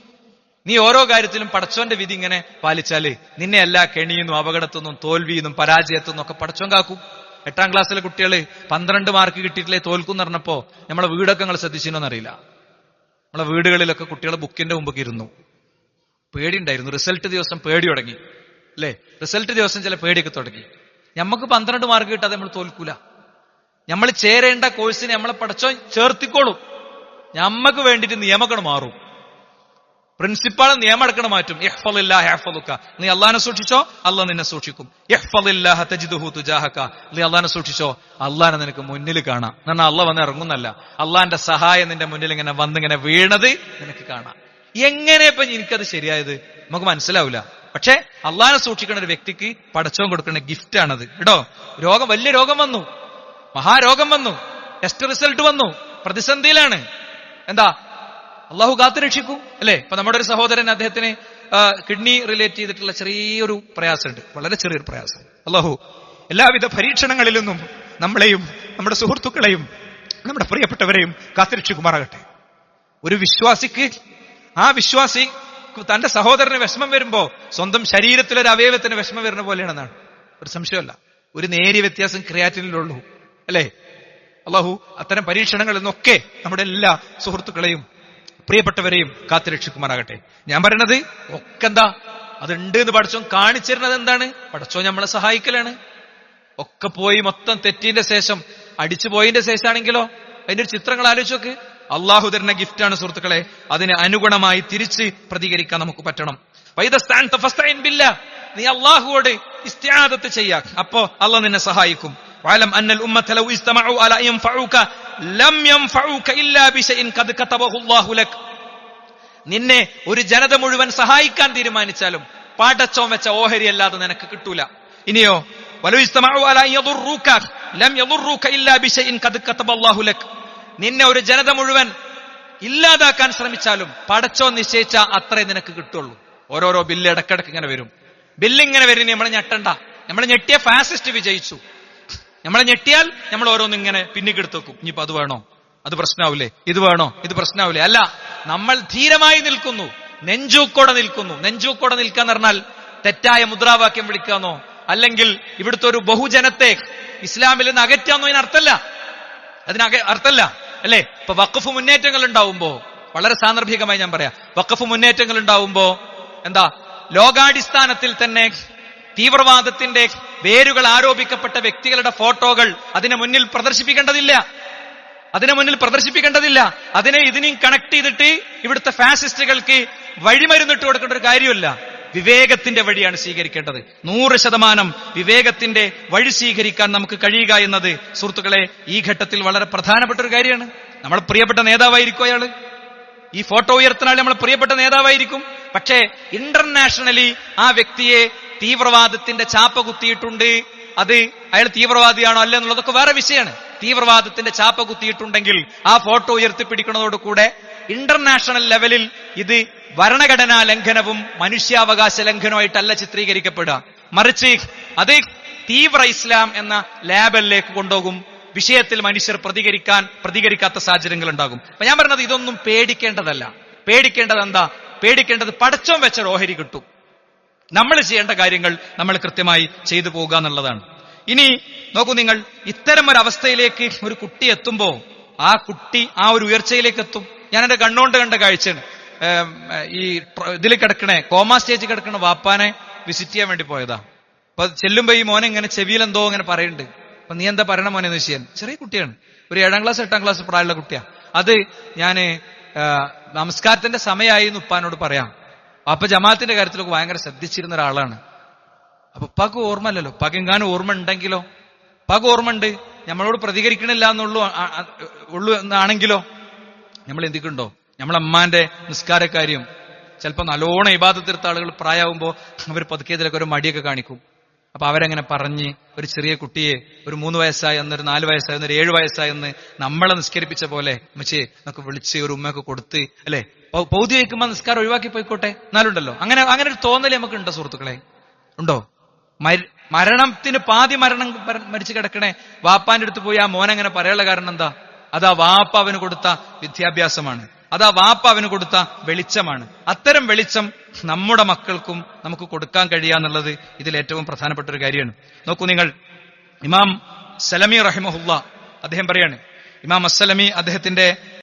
നീ ഓരോ കാര്യത്തിലും പടച്ചോന്റെ വിധി ഇങ്ങനെ പാലിച്ചാൽ നിന്നെ എല്ലാ കെണിയെന്നും അപകടത്തുനിന്നും തോൽവിയെന്നും പരാജയത്തുനിന്നും ഒക്കെ പടച്ചോൻ കാക്കും. എട്ടാം ക്ലാസ്സിലെ കുട്ടികൾ പന്ത്രണ്ട് മാർക്ക് കിട്ടിയിട്ടില്ലേ തോൽക്കും പറഞ്ഞപ്പോ നമ്മളെ വീടൊക്കെ നിങ്ങൾ ശ്രദ്ധിച്ചിരുന്നറിയില്ല നമ്മളെ വീടുകളിലൊക്കെ കുട്ടികൾ ബുക്കിന്റെ മുമ്പൊക്കെ ഇരുന്നു. പേടിയുണ്ടായിരുന്നു. റിസൾട്ട് ദിവസം പേടി തുടങ്ങി. അല്ലേ? റിസൾട്ട് ദിവസം ചില പേടിയൊക്കെ തുടങ്ങി. നമുക്ക് പന്ത്രണ്ട് മാർക്ക് കിട്ടാതെ നമ്മൾ തോൽക്കൂല. നമ്മൾ ചേരേണ്ട കോഴ്സിനെ നമ്മളെ പഠിച്ചോ ചേർത്തിക്കോളും. നമുക്ക് വേണ്ടിയിട്ട് നിയമങ്ങൾ മാറും. പ്രിൻസിപ്പാൾ നിയമം അടക്കണം മാറ്റും യഹ്ഫളുക നീ അള്ളഹാനെ സൂക്ഷിച്ചോ? അള്ളാഹ് നിന്നെ സൂക്ഷിക്കും. നീ അള്ളഹാനെ സൂക്ഷിച്ചോ? അള്ളഹാനെ നിനക്ക് മുന്നിൽ കാണാം. എന്നാൽ അള്ളാഹ് വന്ന് ഇറങ്ങുന്നല്ല അള്ളാന്റെ സഹായം നിന്റെ മുന്നിൽ ഇങ്ങനെ വന്നിങ്ങനെ വീണത് നിനക്ക് കാണാം. എങ്ങനെ ഇപ്പൊ എനിക്കത് ശരിയായത്? നമുക്ക് മനസ്സിലാവില്ല പക്ഷേ അള്ളാഹിനെ സൂക്ഷിക്കുന്ന ഒരു വ്യക്തിക്ക് പടച്ചവും കൊടുക്കുന്ന ഗിഫ്റ്റ് ആണത്. കേട്ടോ? രോഗം വലിയ രോഗം വന്നു. മഹാരോഗം വന്നു. ടെസ്റ്റ് റിസൾട്ട് വന്നു. പ്രതിസന്ധിയിലാണ്. എന്താ? അള്ളാഹു കാത്തു രക്ഷിക്കും അല്ലേ? ഇപ്പൊ നമ്മുടെ ഒരു സഹോദരൻ അദ്ദേഹത്തിന് കിഡ്നി റിലേറ്റ് ചെയ്തിട്ടുള്ള ചെറിയൊരു പ്രയാസമുണ്ട്. വളരെ ചെറിയൊരു പ്രയാസം. അള്ളാഹു എല്ലാവിധ പരീക്ഷണങ്ങളിൽ നിന്നും നമ്മളെയും നമ്മുടെ സുഹൃത്തുക്കളെയും നമ്മുടെ പ്രിയപ്പെട്ടവരെയും കാത്തുരക്ഷിക്കുമാറാകട്ടെ ഒരു വിശ്വാസിക്ക് ആ വിശ്വാസി തന്റെ സഹോദരന് വിഷമം വരുമ്പോ സ്വന്തം ശരീരത്തിലൊരു അവയവത്തിന് വിഷമം വരുന്ന പോലെയാണെന്നാണ്. ഒരു സംശയമല്ല. ഒരു നേരിയ വ്യത്യാസം ക്രിയാറ്റിനുള്ളൂ അല്ലേ? അള്ളാഹു അത്തരം പരീക്ഷണങ്ങളിൽ നിന്നൊക്കെ നമ്മുടെ എല്ലാ സുഹൃത്തുക്കളെയും പ്രിയപ്പെട്ടവരെയും കാത്തുരക്ഷിക്കുമാറാകട്ടെ ഞാൻ പറയണത് ഒക്കെ എന്താ അതുണ്ട് എന്ന് പഠിച്ചോ കാണിച്ചിരുന്നത് എന്താണ്? പഠിച്ചോ നമ്മളെ സഹായിക്കലാണ്. ഒക്കെ പോയി മൊത്തം തെറ്റിന്റെ ശേഷം അടിച്ചു പോയിന്റെ ശേഷമാണെങ്കിലോ? അതിന്റെ ചിത്രങ്ങൾ ആലോചിച്ച് നോക്ക്. അള്ളാഹു തരുന്ന ഗിഫ്റ്റാണ് സുഹൃത്തുക്കളെ അതിന് അനുഗുണമായി തിരിച്ച് പ്രതികരിക്കാൻ നമുക്ക് പറ്റണം. നീ അള്ളാഹുവോട് ഇസ്ത്യാദത്ത് ചെയ്യാ. അപ്പോ അള്ളാഹ് നിന്നെ സഹായിക്കും. അന്നൽ ലം ഇല്ലാ ബിശൈൻ കദ് കതബഹുല്ലാഹു ലക്. നിന്നെ ഒരു ജനത മുഴുവൻ സഹായിക്കാൻ തീരുമാനിച്ചാലും പാടച്ചോ വെച്ച ഓഹരി അല്ലാതെ നിനക്ക് കിട്ടൂല. ഇനിയോ നിന്നെ ഒരു ജനത മുഴുവൻ ഇല്ലാതാക്കാൻ ശ്രമിച്ചാലും പടച്ചോ നിശ്ചയിച്ച അത്രേ നിനക്ക് കിട്ടുള്ളൂ. ഓരോരോ ബില്ല് ഇടക്കിടക്ക് ഇങ്ങനെ വരും. ബില്ലിങ്ങനെ വരുന്നേ നമ്മൾ ഞെട്ടണ്ട. നമ്മൾ ഞെട്ടിയ ഫാസിസ്റ്റ് വിജയിച്ചു. നമ്മളെ ഞെട്ടിയാൽ നമ്മൾ ഓരോന്നും ഇങ്ങനെ പിന്നിക്കെടുത്ത് വെക്കും. ഇനിയിപ്പോ അത് വേണോ? അത് പ്രശ്നാവില്ലേ? ഇത് വേണോ? ഇത് പ്രശ്നാവില്ലേ? അല്ല നമ്മൾ ധീരമായി നിൽക്കുന്നു. നെഞ്ചൂക്കോടെ നിൽക്കുന്നു. നെഞ്ചൂക്കോടെ നിൽക്കാന്ന് പറഞ്ഞാൽ തെറ്റായ മുദ്രാവാക്യം വിളിക്കാന്നോ? അല്ലെങ്കിൽ ഇവിടുത്തെ ഒരു ബഹുജനത്തെ ഇസ്ലാമിൽ നിന്ന് അകറ്റാന്നോ അതിന് അർത്ഥമല്ല. അതിന് അർത്ഥമല്ല. അല്ലേ? ഇപ്പൊ വഖഫ് മുന്നേറ്റങ്ങൾ ഉണ്ടാവുമ്പോ വളരെ സാന്ദർഭികമായി ഞാൻ പറയാം. വഖഫ് മുന്നേറ്റങ്ങൾ ഉണ്ടാവുമ്പോ എന്താ? ലോകാടിസ്ഥാനത്തിൽ തന്നെ തീവ്രവാദത്തിന്റെ വേരുകൾ ആരോപിക്കപ്പെട്ട വ്യക്തികളുടെ ഫോട്ടോകൾ അതിനെ മുന്നിൽ പ്രദർശിപ്പിക്കേണ്ടതില്ല. അതിനെ മുന്നിൽ പ്രദർശിപ്പിക്കേണ്ടതില്ല. അതിനെ ഇതിനെയും കണക്ട് ചെയ്തിട്ട് ഇവിടുത്തെ ഫാസിസ്റ്റുകൾക്ക് വഴിമരുന്നിട്ട് കൊടുക്കേണ്ട ഒരു കാര്യമല്ല. വിവേകത്തിന്റെ വഴിയാണ് സ്വീകരിക്കേണ്ടത്. നൂറ് ശതമാനം വിവേകത്തിന്റെ വഴി സ്വീകരിക്കാൻ നമുക്ക് കഴിയുക എന്നത് സുഹൃത്തുക്കളെ ഈ ഘട്ടത്തിൽ വളരെ പ്രധാനപ്പെട്ട ഒരു കാര്യമാണ്. നമ്മൾ പ്രിയപ്പെട്ട നേതാവായിരിക്കും അയാൾ. ഈ ഫോട്ടോ ഉയർത്തുന്ന ആൾ നമ്മളെ പ്രിയപ്പെട്ട നേതാവായിരിക്കും. പക്ഷേ ഇന്റർനാഷണലി ആ വ്യക്തിയെ തീവ്രവാദത്തിന്റെ ചാപ്പ കുത്തിയിട്ടുണ്ട്. അത് അയാൾ തീവ്രവാദിയാണോ അല്ല എന്നുള്ളതൊക്കെ വേറെ വിഷയമാണ്. തീവ്രവാദത്തിന്റെ ചാപ്പ കുത്തിയിട്ടുണ്ടെങ്കിൽ ആ ഫോട്ടോ ഉയർത്തിപ്പിടിക്കുന്നതോടുകൂടെ ഇന്റർനാഷണൽ ലെവലിൽ ഇത് ഭരണഘടനാ ലംഘനവും മനുഷ്യാവകാശ ലംഘനവുമായിട്ടല്ല ചിത്രീകരിക്കപ്പെടുക. മറിച്ച് അത് തീവ്ര ഇസ്ലാം എന്ന ലാബലിലേക്ക് കൊണ്ടുപോകും. വിഷയത്തിൽ മനുഷ്യർ പ്രതികരിക്കാൻ പ്രതികരിക്കാത്ത സാഹചര്യങ്ങൾ ഉണ്ടാകും അപ്പൊ ഞാൻ പറഞ്ഞത് ഇതൊന്നും പേടിക്കേണ്ടതല്ല. പേടിക്കേണ്ടത് എന്താ? പേടിക്കേണ്ടത് പടച്ചോം വെച്ച ഓഹരി കിട്ടും. നമ്മൾ ചെയ്യേണ്ട കാര്യങ്ങൾ നമ്മൾ കൃത്യമായി ചെയ്തു പോകുക എന്നുള്ളതാണ്. ഇനി നോക്കൂ നിങ്ങൾ ഇത്തരം ഒരു അവസ്ഥയിലേക്ക് ഒരു കുട്ടി എത്തുമ്പോൾ ആ കുട്ടി ആ ഒരു ഉയർച്ചയിലേക്ക് എത്തും. ഞാൻ എന്റെ കണ്ണുകൊണ്ട് കണ്ട കാഴ്ചയാണ്. ഈ ഇതിൽ കിടക്കണേ കോമ സ്റ്റേജ് കിടക്കണ വാപ്പാനെ വിസിറ്റ് ചെയ്യാൻ വേണ്ടി പോയതാ. അപ്പൊ ചെല്ലുമ്പോ ഈ മോനെ ഇങ്ങനെ ചെവിയിൽ എന്തോ ഇങ്ങനെ പറയുന്നുണ്ട്. അപ്പൊ നീ എന്താ പറയണ മോനെ എന്ന് ചെയ്യാൻ ചെറിയ കുട്ടിയാണ്. ഒരു ഏഴാം ക്ലാസ് എട്ടാം ക്ലാസ് പ്രായമുള്ള കുട്ടിയാ. അത് ഞാൻ നമസ്കാരത്തിന്റെ സമയമായി എന്ന് ഉപ്പാനോട് പറയാം. അപ്പൊ ജമാഅത്തിന്റെ കാര്യത്തിലൊക്കെ ഭയങ്കര ശ്രദ്ധിച്ചിരുന്ന ഒരാളാണ്. അപ്പൊ പക ഓർമ്മ അല്ലല്ലോ ഉപ്പാക്ക് എങ്ങാനും ഓർമ്മ ഉണ്ടെങ്കിലോ? പക ഓർമ്മ ഉണ്ട്. നമ്മളോട് പ്രതികരിക്കണില്ല എന്നുള്ളൂ ഉള്ളൂ എന്നാണെങ്കിലോ? നമ്മൾ എന്തിക്കുണ്ടോ? നമ്മളെ അമ്മാന്റെ നിസ്കാരക്കാര്യം ചിലപ്പോൾ നല്ലോണം ഇബാദത്തെടുത്ത ആളുകൾ പ്രായമാകുമ്പോൾ അവർ പതുക്കിയതിലൊക്കെ ഒരു മടിയൊക്കെ കാണിക്കും. അപ്പൊ അവരങ്ങനെ പറഞ്ഞ് ഒരു ചെറിയ കുട്ടിയെ ഒരു മൂന്ന് വയസ്സായ ഒരു നാല് വയസ്സായ ഒരു ഏഴ് വയസ്സായെന്ന് നമ്മളെ നിസ്കരിപ്പിച്ച പോലെ മച്ചേ നമുക്ക് വിളിച്ച് ഒരു ഉമ്മയൊക്കെ കൊടുത്ത് അല്ലെ? പൗതി വയ്ക്കുമ്പോൾ നിസ്കാരം ഒഴിവാക്കി പോയിക്കോട്ടെ. എന്നാലുണ്ടല്ലോ. അങ്ങനെ അങ്ങനെ ഒരു തോന്നൽ നമുക്ക് ഉണ്ടോ സുഹൃത്തുക്കളെ. ഉണ്ടോ? മര- മരണത്തിന് പാതി മരണം മരിച്ചു കിടക്കണേ. വാപ്പാന്റെ അടുത്ത് പോയി ആ മോനങ്ങനെ പറയാനുള്ള കാരണം എന്താ? അതാ വാപ്പ അവന് കൊടുത്ത വിദ്യാഭ്യാസമാണ്. അതാ വാപ്പ അവന് കൊടുത്ത വെളിച്ചമാണ്. അത്തരം വെളിച്ചം നമ്മുടെ മക്കൾക്കും നമുക്ക് കൊടുക്കാൻ കഴിയാന്നുള്ളത് ഇതിൽ ഏറ്റവും പ്രധാനപ്പെട്ട ഒരു കാര്യമാണ്. നോക്കൂ നിങ്ങൾ. ഇമാം സലമി റഹിമഹുല്ല അദ്ദേഹം പറയാണ്. ഇമാം അസ്സലമി അദ്ദേഹത്തിന്റെ